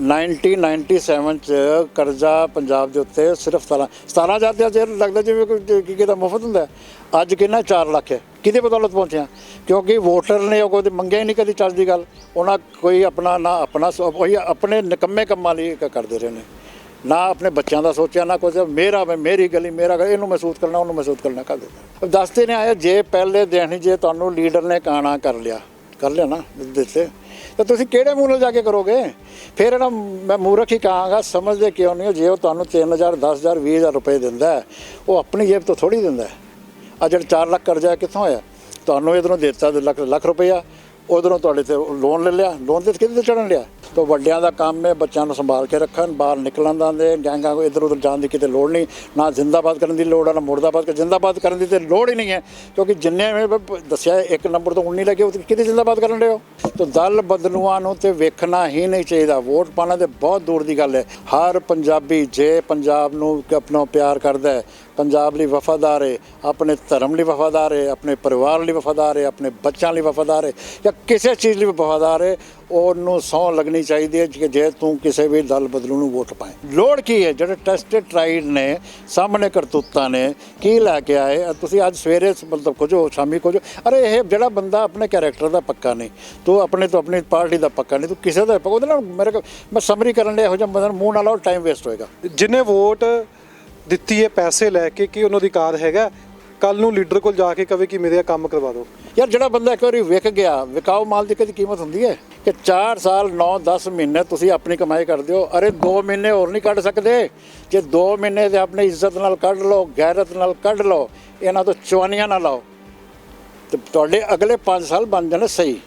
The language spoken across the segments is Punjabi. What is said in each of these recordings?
1997 ਚ ਕਰਜ਼ਾ ਪੰਜਾਬ ਦੇ ਉੱਤੇ ਸਿਰਫ 17 17000 ਦੇ ਅਜੇ ਲੱਗਦਾ ਜਿਵੇਂ ਕੋਈ ਕੀ ਕਿਦਾ ਮੁਫਤ ਹੁੰਦਾ ਅੱਜ ਕਿੰਨਾ? 4 ਲੱਖ ਹੈ। ਕਿਹਦੇ ਬਦੌਲਤ ਪਹੁੰਚਿਆ? ਕਿਉਂਕਿ ਵੋਟਰ ਨੇ ਉਹ ਕੋਈ ਮੰਗਿਆ ਹੀ ਨਹੀਂ ਕਦੀ ਚੱਲਦੀ ਗੱਲ। ਉਹਨਾਂ ਕੋਈ ਆਪਣਾ ਨਾ ਆਪਣਾ ਸੋ- ਉਹੀ ਆਪਣੇ ਨਿਕੰਮੇ ਕੰਮਾਂ ਲਈ ਕਰਦੇ ਰਹੇ ਨੇ। ਨਾ ਆਪਣੇ ਬੱਚਿਆਂ ਦਾ ਸੋਚਿਆ ਨਾ ਕੁਝ ਮੇਰਾ ਵੇ ਮੇਰੀ ਗਲੀ ਮੇਰਾ ਘਰ, ਇਹਨੂੰ ਮਹਿਸੂਸ ਕਰਨਾ ਉਹਨੂੰ ਮਹਿਸੂਸ ਕਰਨਾ ਕਰ ਦਿੱਤਾ। ਦੱਸਦੇ ਨੇ ਆਏ ਜੇ ਪਹਿਲੇ ਦਿਨ ਹੀ ਜੇ ਤੁਹਾਨੂੰ ਲੀਡਰ ਨੇ ਕਾਣਾ ਕਰ ਲਿਆ। ਕਰ ਲਿਆ ਨਾ ਦਿੱਤੇ। ਤਾਂ ਤੁਸੀਂ ਕਿਹੜੇ ਮੂੰਹ ਨਾਲ ਜਾ ਕੇ ਕਰੋਗੇ? ਫਿਰ ਇਹਨਾਂ ਮੈਂ ਮੂਰਖ ਹੀ ਕਹਾਂਗਾ, ਸਮਝਦੇ ਕਿਉਂ ਨਹੀਂ ਹੋ? ਜੇ ਉਹ ਤੁਹਾਨੂੰ 3000 10000 20000 ਰੁਪਏ ਦਿੰਦਾ ਉਹ ਆਪਣੀ ਜੇਬ ਤੋਂ ਥੋੜੀ ਦਿੰਦਾ ਹੈ। ਆ ਜਿਹੜਾ 4 ਲੱਖ ਕਰਜ਼ਾ ਕਿੱਥੋਂ ਆਇਆ? ਤੁਹਾਨੂੰ ਇਧਰੋਂ ਦਿੱਤਾ ਲੱਖ ਲੱਖ ਰੁਪਇਆ ਉਧਰੋਂ ਤੁਹਾਡੇ ਤੇ ਲੋਨ ਲੈ ਲਿਆ। ਲੋਨ ਤੇ ਕਿਹਦੇ ਤੇ ਚੜਨ ਲਿਆ? ਤਾਂ ਵੱਡਿਆਂ ਦਾ ਕੰਮ ਹੈ, ਬੱਚਿਆਂ ਨੂੰ ਸੰਭਾਲ ਕੇ ਰੱਖਣ, ਬਾਹਰ ਨਿਕਲਣ ਦਾ ਦੇ, ਗੈਂਗਾਂ ਕੋ ਇਧਰ ਉਧਰ ਜਾਣ ਦੀ ਕਿਤੇ ਲੋੜ ਨਹੀਂ, ਨਾ ਜ਼ਿੰਦਾਬਾਦ ਕਰਨ ਦੀ ਲੋੜ ਹੈ ਨਾ ਮੁਰਦਾਬਾਦ ਕਰ ਜ਼ਿੰਦਾਬਾਦ ਕਰਨ ਦੀ ਤੇ ਲੋੜ ਹੀ ਨਹੀਂ ਹੈ, ਕਿਉਂਕਿ ਜਿੰਨੇ ਮੈਂ ਦੱਸਿਆ ਇੱਕ ਨੰਬਰ ਤੋਂ 19 ਲੱਗੇ ਉਹ ਤੇ ਕਿਤੇ ਜ਼ਿੰਦਾਬਾਦ ਕਰਨ ਰਹੇ ਹੋ? ਤੋਂ ਦਲ ਬਦਲੂਆਂ ਨੂੰ ਤੇ ਵੇਖਣਾ ਹੀ ਨਹੀਂ ਚਾਹੀਦਾ, ਵੋਟ ਪਾਣਾ ਤੇ ਬਹੁਤ ਦੂਰ ਦੀ ਗੱਲ ਹੈ, ਹਰ ਪੰਜਾਬੀ ਜੇ ਪੰਜਾਬ ਨੂੰ ਆਪਣਾ ਪਿਆਰ ਕਰਦਾ ਹੈ, ਪੰਜਾਬ ਲਈ ਵਫਾਦਾਰ ਹੈ, ਆਪਣੇ ਧਰਮ ਲਈ ਵਫਾਦਾਰ ਹੈ, ਆਪਣੇ ਪਰਿਵਾਰ ਲਈ ਵਫਾਦਾਰ ਹੈ, ਆਪਣੇ ਬੱਚਿਆਂ ਲਈ ਵਫਾਦਾਰ ਹੈ, ਜਾਂ ਕਿਸੇ ਚੀਜ਼ ਲਈ ਵਫਾਦਾਰ ਹੈ ਉਹਨੂੰ ਸਹੁੰ ਲੱਗਣੀ ਚਾਹੀਦੀ ਹੈ ਕਿ ਜੇ ਤੂੰ ਕਿਸੇ ਵੀ ਦਲ ਬਦਲੂ ਨੂੰ ਵੋਟ ਪਾਏ। ਲੋੜ ਕੀ ਹੈ? ਜਿਹੜੇ ਟੈਸਟਡ ਟ੍ਰਾਈਡ ਨੇ, ਸਾਹਮਣੇ ਕਰਤੂਤਾਂ ਨੇ, ਕੀ ਲੈ ਕੇ ਆਏ? ਤੁਸੀਂ ਅੱਜ ਸਵੇਰੇ ਮਤਲਬ ਖੋਜੋ, ਸ਼ਾਮੀ ਖੋਜੋ। ਅਰੇ ਇਹ ਜਿਹੜਾ ਬੰਦਾ ਆਪਣੇ ਕੈਰੈਕਟਰ ਦਾ ਪੱਕਾ ਨਹੀਂ, ਤੂੰ ਆਪਣੇ ਤੋਂ ਆਪਣੀ ਪਾਰਟੀ ਦਾ ਪੱਕਾ ਨਹੀਂ, ਤੂੰ ਕਿਸੇ ਦਾ ਪੱਕਾ ਉਹਦੇ ਨਾਲ ਮੇਰੇ ਕੋਲ, ਮੈਂ ਸਮਰੀ ਕਰਨ ਲਈ ਇਹੋ ਜਿਹਾ ਬੰਦਾ ਨੂੰ ਮੂੰਹ ਨਾਲ ਲਾਓ ਟਾਈਮ ਵੇਸਟ ਹੋਏਗਾ। ਜਿਨੇ ਵੋਟ ਦਿੱਤੀ ਹੈ ਪੈਸੇ ਲੈ ਕੇ, ਕਿ ਉਹਨਾਂ ਦੀ ਕਾਰ ਹੈਗਾ? ਕੱਲ ਨੂੰ ਲੀਡਰ ਕੋਲ ਜਾ ਕੇ ਕਵੇ ਕਿ ਮੇਰੇ ਇਹ ਕੰਮ ਕਰਵਾ ਦਿਓ। ਯਾਰ ਜਿਹੜਾ ਬੰਦਾ ਇੱਕ ਵਾਰੀ ਵਿਕ ਗਿਆ, ਵਿਕਾਊ ਮਾਲ ਦੀ ਕਦੀ ਕੀਮਤ ਹੁੰਦੀ ਹੈ ਕਿ 4 ਸਾਲ 9 10 ਮਹੀਨੇ ਤੁਸੀਂ ਆਪਣੀ ਕਮਾਈ ਕਰਦੇ ਹੋ। ਅਰੇ 2 ਮਹੀਨੇ ਹੋਰ ਨਹੀਂ ਕੱਢ ਸਕਦੇ। ਜੇ 2 ਮਹੀਨੇ ਤੇ ਆਪਣੀ ਇੱਜ਼ਤ ਨਾਲ ਕੱਢ ਲਓ, ਗੈਰਤ ਨਾਲ ਕੱਢ ਲਓ, ਇਹਨਾਂ ਤੋਂ ਚਵਾਨੀਆਂ ਨਾ ਲਾਓ। ਤੇ ਤੁਹਾਡੇ ਅਗਲੇ 5 ਸਾਲ ਬਣ ਜਾਣੇ ਸਹੀ।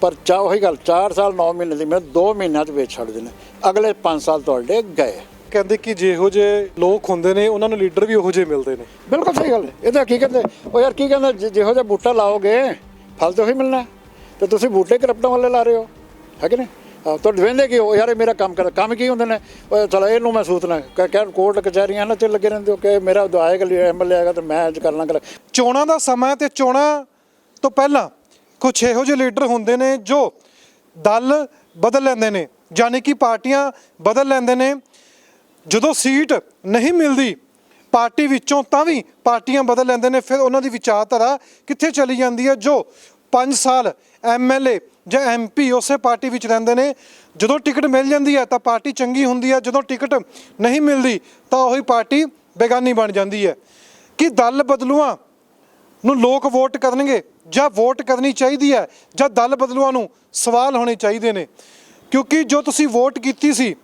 ਪਰ ਚਾ ਉਹੀ ਗੱਲ 4 ਸਾਲ 9 ਮਹੀਨੇ ਦੀ ਮੈਂ 2 ਮਹੀਨਿਆਂ ਚ ਵੇਚ ਛੱਡ ਦੇਣਾ। ਅਗਲੇ 5 ਸਾਲ ਤੁਹਾਡੇ ਗਏ। ਕਹਿੰਦੇ ਕਿ ਜਿਹੋ ਜਿਹੇ ਲੋਕ ਹੁੰਦੇ ਨੇ ਉਹਨਾਂ ਨੂੰ ਲੀਡਰ ਵੀ ਉਹੋ ਜਿਹੇ ਮਿਲਦੇ ਨੇ। ਬਿਲਕੁਲ ਸਹੀ ਗੱਲ ਹੈ। ਇਹ ਤਾਂ ਕੀ ਕਹਿੰਦੇ ਉਹ ਯਾਰ ਕੀ ਕਹਿੰਦੇ ਜਿ- ਜਿਹੋ ਜਿਹਾ ਬੂਟਾ ਲਾਓਗੇ ਫਲ ਤਾਂ ਉਹੀ ਮਿਲਣਾ। ਤੇ ਤੁਸੀਂ ਬੂਟੇ ਕਰਪਟਾਂ ਵਾਲੇ ਲਾ ਰਹੇ ਹੋ ਹੈ ਕਿ ਨਹੀਂ? ਆਹ, ਤੁਹਾਡੇ ਵੇਂਦੇ ਕੀ ਯਾਰ ਇਹ ਮੇਰਾ ਕੰਮ ਕਰ ਕੰਮ ਕੀ ਹੁੰਦੇ ਨੇ? ਉਹ ਚਲੋ ਇਹਨੂੰ ਮੈਂ ਸੂਤਨਾ ਕਹਿ ਕੋਰਟ ਕਚਹਿਰੀਆਂ ਨਾਲ ਚ ਲੱਗੇ ਰਹਿੰਦੇ ਹੋ ਕਿ ਮੇਰਾ ਆਏਗਾ ਐਮਐਲਏ ਆਏਗਾ ਤੇ ਮੈਂ ਅੱਜ ਕਰਨਾ ਕਰ ਚੋਣਾਂ ਦਾ ਸਮਾਂ ਤੇ ਚੋਣਾਂ ਤੋਂ ਪਹਿਲਾਂ ਕੁਝ ਇਹੋ ਜਿਹੇ ਲੀਡਰ ਹੁੰਦੇ ਨੇ ਜੋ ਦਲ ਬਦਲ ਲੈਂਦੇ ਨੇ ਯਾਨੀ ਕਿ ਪਾਰਟੀਆਂ ਬਦਲ ਲੈਂਦੇ ਨੇ। ਜਦੋਂ ਸੀਟ ਨਹੀਂ ਮਿਲਦੀ, ਪਾਰਟੀ ਵਿੱਚੋਂ ਤਾਂ ਵੀ ਪਾਰਟੀਆਂ ਬਦਲ ਲੈਂਦੇ ਨੇ, ਫਿਰ ਉਹਨਾਂ ਦੀ ਵਿਚਾਰਧਾਰਾ ਕਿੱਥੇ ਚਲੀ ਜਾਂਦੀ ਹੈ? ਜੋ 5 ਸਾਲ ਐਮਐਲਏ ਜਾਂ ਐਮਪੀ ਉਸੇ ਪਾਰਟੀ ਵਿੱਚ ਰਹਿੰਦੇ ਨੇ, ਜਦੋਂ ਟਿਕਟ ਮਿਲ ਜਾਂਦੀ ਹੈ ਤਾਂ ਪਾਰਟੀ ਚੰਗੀ ਹੁੰਦੀ ਹੈ, ਜਦੋਂ ਟਿਕਟ ਨਹੀਂ ਮਿਲਦੀ ਤਾਂ ਉਹੀ ਪਾਰਟੀ ਬੇਗਾਨੀ ਬਣ ਜਾਂਦੀ ਹੈ। ਕਿ ਦਲ ਬਦਲੂਆਂ ਨੂੰ ਲੋਕ ਵੋਟ ਕਰਨਗੇ ਜਾਂ ਵੋਟ ਕਰਨੀ ਚਾਹੀਦੀ ਹੈ ਜਾਂ ਦਲ ਬਦਲੂਆਂ ਨੂੰ ਸਵਾਲ ਹੋਣੇ ਚਾਹੀਦੇ ਨੇ? ਕਿਉਂਕਿ ਜੋ ਤੁਸੀਂ ਵੋਟ ਕੀਤੀ ਸੀ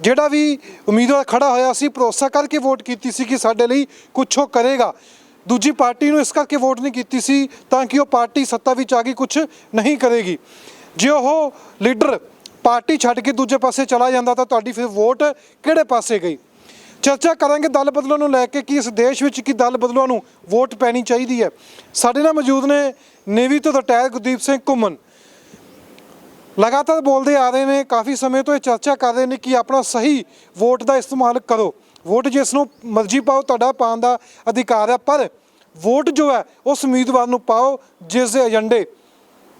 ਜਿਹੜਾ ਵੀ ਉਮੀਦਵਾਰ ਖੜਾ ਹੋਇਆ ਸੀ, ਭਰੋਸਾ ਕਰਕੇ ਵੋਟ ਕੀਤੀ ਸੀ ਕਿ ਸਾਡੇ ਲਈ ਕੁਝ ਉਹ ਕਰੇਗਾ। ਦੂਜੀ ਪਾਰਟੀ ਨੂੰ ਇਸ ਕਰਕੇ ਵੋਟ ਨਹੀਂ ਕੀਤੀ ਸੀ ਤਾਂ ਕਿ ਉਹ ਪਾਰਟੀ ਸੱਤਾ ਵਿੱਚ ਆ ਕੇ ਕੁਝ ਨਹੀਂ ਕਰੇਗੀ। ਜੇ ਉਹ ਲੀਡਰ ਪਾਰਟੀ ਛੱਡ ਕੇ ਦੂਜੇ ਪਾਸੇ ਚਲਾ ਜਾਂਦਾ ਤਾਂ ਤੁਹਾਡੀ ਫਿਰ ਵੋਟ ਕਿਹੜੇ ਪਾਸੇ ਗਈ? ਚਰਚਾ ਕਰਾਂਗੇ ਦਲ ਬਦਲੋ ਨੂੰ ਲੈ ਕੇ ਕਿ ਇਸ ਦੇਸ਼ ਵਿੱਚ ਕੀ ਦਲ ਬਦਲੋ ਨੂੰ ਵੋਟ ਪੈਣੀ ਚਾਹੀਦੀ ਹੈ। ਸਾਡੇ ਨਾਲ ਮੌਜੂਦ ਨੇ ਨੇਵੀ ਤੋਂ ਰਿਟਾਇਰ ਗੁਰਦੀਪ ਸਿੰਘ ਘੁੰਮਣ। ਲਗਾਤਾਰ ਬੋਲਦੇ ਆ ਰਹੇ ਨੇ, ਕਾਫੀ ਸਮੇਂ ਤੋਂ ਇਹ ਚਰਚਾ ਕਰ ਰਹੇ ਨੇ ਕਿ ਆਪਣਾ ਸਹੀ ਵੋਟ ਦਾ ਇਸਤੇਮਾਲ ਕਰੋ। ਵੋਟ ਜਿਸ ਨੂੰ ਮਰਜ਼ੀ ਪਾਓ, ਤੁਹਾਡਾ ਪਾਉਣ ਦਾ ਅਧਿਕਾਰ ਹੈ ਪਰ ਵੋਟ ਜੋ ਹੈ, ਉਸ ਉਮੀਦਵਾਰ ਨੂੰ ਪਾਓ ਜਿਸ ਦੇ ਏਜੰਡੇ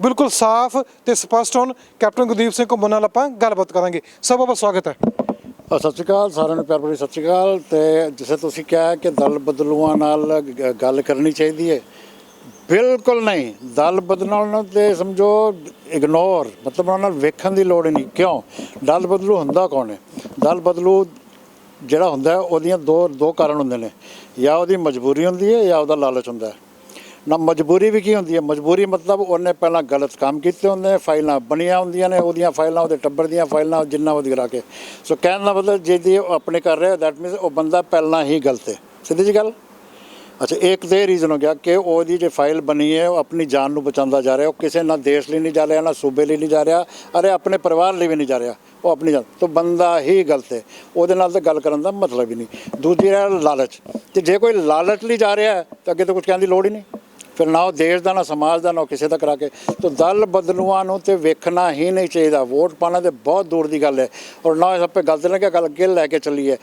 ਬਿਲਕੁਲ ਸਾਫ਼ ਤੇ ਸਪਸ਼ਟ ਹੋਣ। ਕੈਪਟਨ ਗੁਰਦੀਪ ਸਿੰਘ ਘੁੰਮਣ ਨਾਲ ਆਪਾਂ ਗੱਲਬਾਤ ਕਰਾਂਗੇ। ਸਭ ਦਾ ਸਵਾਗਤ ਹੈ। ਸਤਿ ਸ਼੍ਰੀ ਅਕਾਲ, ਸਾਰਿਆਂ ਨੂੰ ਪਿਆਰ ਭਰੀ ਸਤਿ ਸ਼੍ਰੀ ਅਕਾਲ। ਤੇ ਜਿਵੇਂ ਤੁਸੀਂ ਕਿਹਾ ਕਿ ਦਲ ਬਦਲੂਆਂ ਨਾਲ ਗੱਲ ਕਰਨੀ ਚਾਹੀਦੀ ਹੈ ਬਿਲਕੁਲ ਨਹੀਂ। ਦਲ ਬਦਲਣ ਨੂੰ ਤੇ ਸਮਝੋ ਇਗਨੋਰ ਮਤਲਬ ਉਹਨਾਂ ਨਾਲ ਵੇਖਣ ਦੀ ਲੋੜ ਹੀ ਨਹੀਂ। ਕਿਉਂ? ਦਲ ਬਦਲੂ ਹੁੰਦਾ ਕੌਣ ਹੈ? ਦਲ ਬਦਲੂ ਜਿਹੜਾ ਹੁੰਦਾ ਉਹਦੀਆਂ ਦੋ ਦੋ ਕਾਰਨ ਹੁੰਦੇ ਨੇ। ਜਾਂ ਉਹਦੀ ਮਜਬੂਰੀ ਹੁੰਦੀ ਹੈ, ਜਾਂ ਉਹਦਾ ਲਾਲਚ ਹੁੰਦਾ ਹੈ। ਨਾ ਮਜਬੂਰੀ ਵੀ ਕੀ ਹੁੰਦੀ ਹੈ? ਮਜਬੂਰੀ ਮਤਲਬ ਉਹਨੇ ਪਹਿਲਾਂ ਗਲਤ ਕੰਮ ਕੀਤੇ ਹੁੰਦੇ ਨੇ, ਫਾਈਲਾਂ ਬਣੀਆਂ ਹੁੰਦੀਆਂ ਨੇ, ਉਹਦੀਆਂ ਫਾਈਲਾਂ, ਉਹਦੇ ਟੱਬਰ ਦੀਆਂ ਫਾਈਲਾਂ, ਜਿੰਨਾ ਉਹਦੀ ਕਰਾ ਕੇ। ਸੋ ਕਹਿਣ ਦਾ ਮਤਲਬ ਜੇ ਦੀ ਉਹ ਆਪਣੇ ਕਰ ਰਿਹਾ ਦੈਟ ਮੀਨਸ ਉਹ ਬੰਦਾ ਪਹਿਲਾਂ ਹੀ ਗਲਤ ਹੈ। ਸਿੱਧੀ ਜੀ ਗੱਲ? ਅੱਛਾ, ਇੱਕ ਤੇ ਰੀਜ਼ਨ ਹੋ ਗਿਆ ਕਿ ਉਹਦੀ ਜੇ ਫਾਈਲ ਬਣੀ ਹੈ, ਉਹ ਆਪਣੀ ਜਾਨ ਨੂੰ ਬਚਾਉਂਦਾ ਜਾ ਰਿਹਾ, ਉਹ ਕਿਸੇ ਨਾ ਦੇਸ਼ ਲਈ ਨਹੀਂ ਜਾ ਰਿਹਾ, ਨਾ ਸੂਬੇ ਲਈ ਨਹੀਂ ਜਾ ਰਿਹਾ, ਅਰੇ ਆਪਣੇ ਪਰਿਵਾਰ ਲਈ ਵੀ ਨਹੀਂ ਜਾ ਰਿਹਾ, ਉਹ ਆਪਣੀ ਜਾਨ, ਤੋਂ ਬੰਦਾ ਹੀ ਗਲਤ ਹੈ। ਉਹਦੇ ਨਾਲ ਤਾਂ ਗੱਲ ਕਰਨ ਦਾ ਮਤਲਬ ਹੀ ਨਹੀਂ। ਦੂਜੀ ਹੈ ਲਾਲਚ। ਤੇ ਜੇ ਕੋਈ ਲਾਲਚ ਲਈ ਜਾ ਰਿਹਾ ਹੈ, ਤਾਂ ਅੱਗੇ ਤਾਂ ਕੁਝ ਕਹਿਣ ਦੀ ਲੋੜ ਹੀ ਨਹੀਂ। ਫਿਰ ਨਾ ਉਹ ਦੇਸ਼ ਦਾ, ਨਾ ਸਮਾਜ ਦਾ, ਨਾ ਉਹ ਕਿਸੇ ਦਾ ਕਰਾ ਕੇ। ਤਾਂ ਦਲ ਬਦਲੂਆਂ ਨੂੰ ਤੇ ਵੇਖਣਾ ਹੀ ਨਹੀਂ ਚਾਹੀਦਾ। ਵੋਟ ਪਾਣਾ ਤੇ ਬਹੁਤ ਦੂਰ ਦੀ ਗੱਲ ਹੈ। ਔਰ ਨਾ ਇਸ ਆਪੇ ਗਲਤ ਨਾ ਗੱਲ ਅੱਗੇ ਲੈ ਕੇ ਚੱਲੀਏ।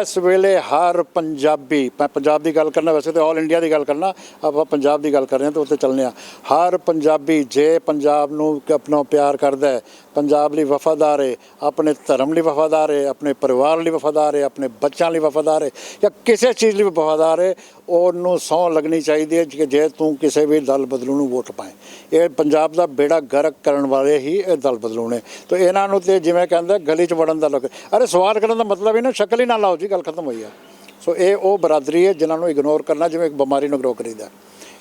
ਇਸ ਵੇਲੇ ਹਰ ਪੰਜਾਬੀ, ਮੈਂ ਪੰਜਾਬ ਦੀ ਗੱਲ ਕਰਨਾ, ਵੈਸੇ ਤੇ ਆਲ ਇੰਡੀਆ ਦੀ ਗੱਲ ਕਰਨਾ, ਆਪਾਂ ਪੰਜਾਬ ਦੀ ਗੱਲ ਕਰ ਰਹੇ ਹਾਂ ਤਾਂ ਉੱਤੇ ਚੱਲਨੇ ਆ ਹਰ ਪੰਜਾਬੀ ਜੇ ਪੰਜਾਬ ਨੂੰ ਆਪਣਾ ਪਿਆਰ ਕਰਦਾ ਹੈ, ਪੰਜਾਬ ਲਈ ਵਫਾਦਾਰ ਹੈ, ਆਪਣੇ ਧਰਮ ਲਈ ਵਫਾਦਾਰ ਹੈ, ਆਪਣੇ ਪਰਿਵਾਰ ਲਈ ਵਫਾਦਾਰ ਹੈ, ਆਪਣੇ ਬੱਚਿਆਂ ਲਈ ਵਫਾਦਾਰ ਹੈ, ਜਾਂ ਕਿਸੇ ਚੀਜ਼ ਲਈ ਵਫਾਦਾਰ ਹੈ ਉਹਨੂੰ ਸਹੁੰ ਲੱਗਣੀ ਚਾਹੀਦੀ ਹੈ ਕਿ ਜੇ ਤੂੰ ਕਿਸੇ ਵੀ ਦਲ ਬਦਲੂ ਨੂੰ ਵੋਟ ਪਾਏ। ਇਹ ਪੰਜਾਬ ਦਾ ਬੇੜਾ ਗਰਕ ਕਰਨ ਵਾਲੇ ਹੀ ਇਹ ਦਲ ਬਦਲੂ ਨੇ। ਤਾਂ ਇਹਨਾਂ ਨੂੰ ਤੇ ਜਿਵੇਂ ਕਹਿੰਦਾ ਗਲੀ 'ਚ ਵੜਨ ਦਾ ਲੋਕ ਅਰੇ ਸਵਾਲ ਕਰਨ ਦਾ ਮਤਲਬ ਇਹਨਾਂ ਸ਼ਕਲ ਹੀ ਨਾ ਲਾਓ ਜੀ, ਗੱਲ ਖਤਮ ਹੋਈ ਆ। ਸੋ ਇਹ ਉਹ ਬਰਾਦਰੀ ਹੈ ਜਿਨ੍ਹਾਂ ਨੂੰ ਇਗਨੋਰ ਕਰਨਾ, ਜਿਵੇਂ ਇੱਕ ਬਿਮਾਰੀ ਨੂੰ ਗਰੋ ਕਰੀਦਾ।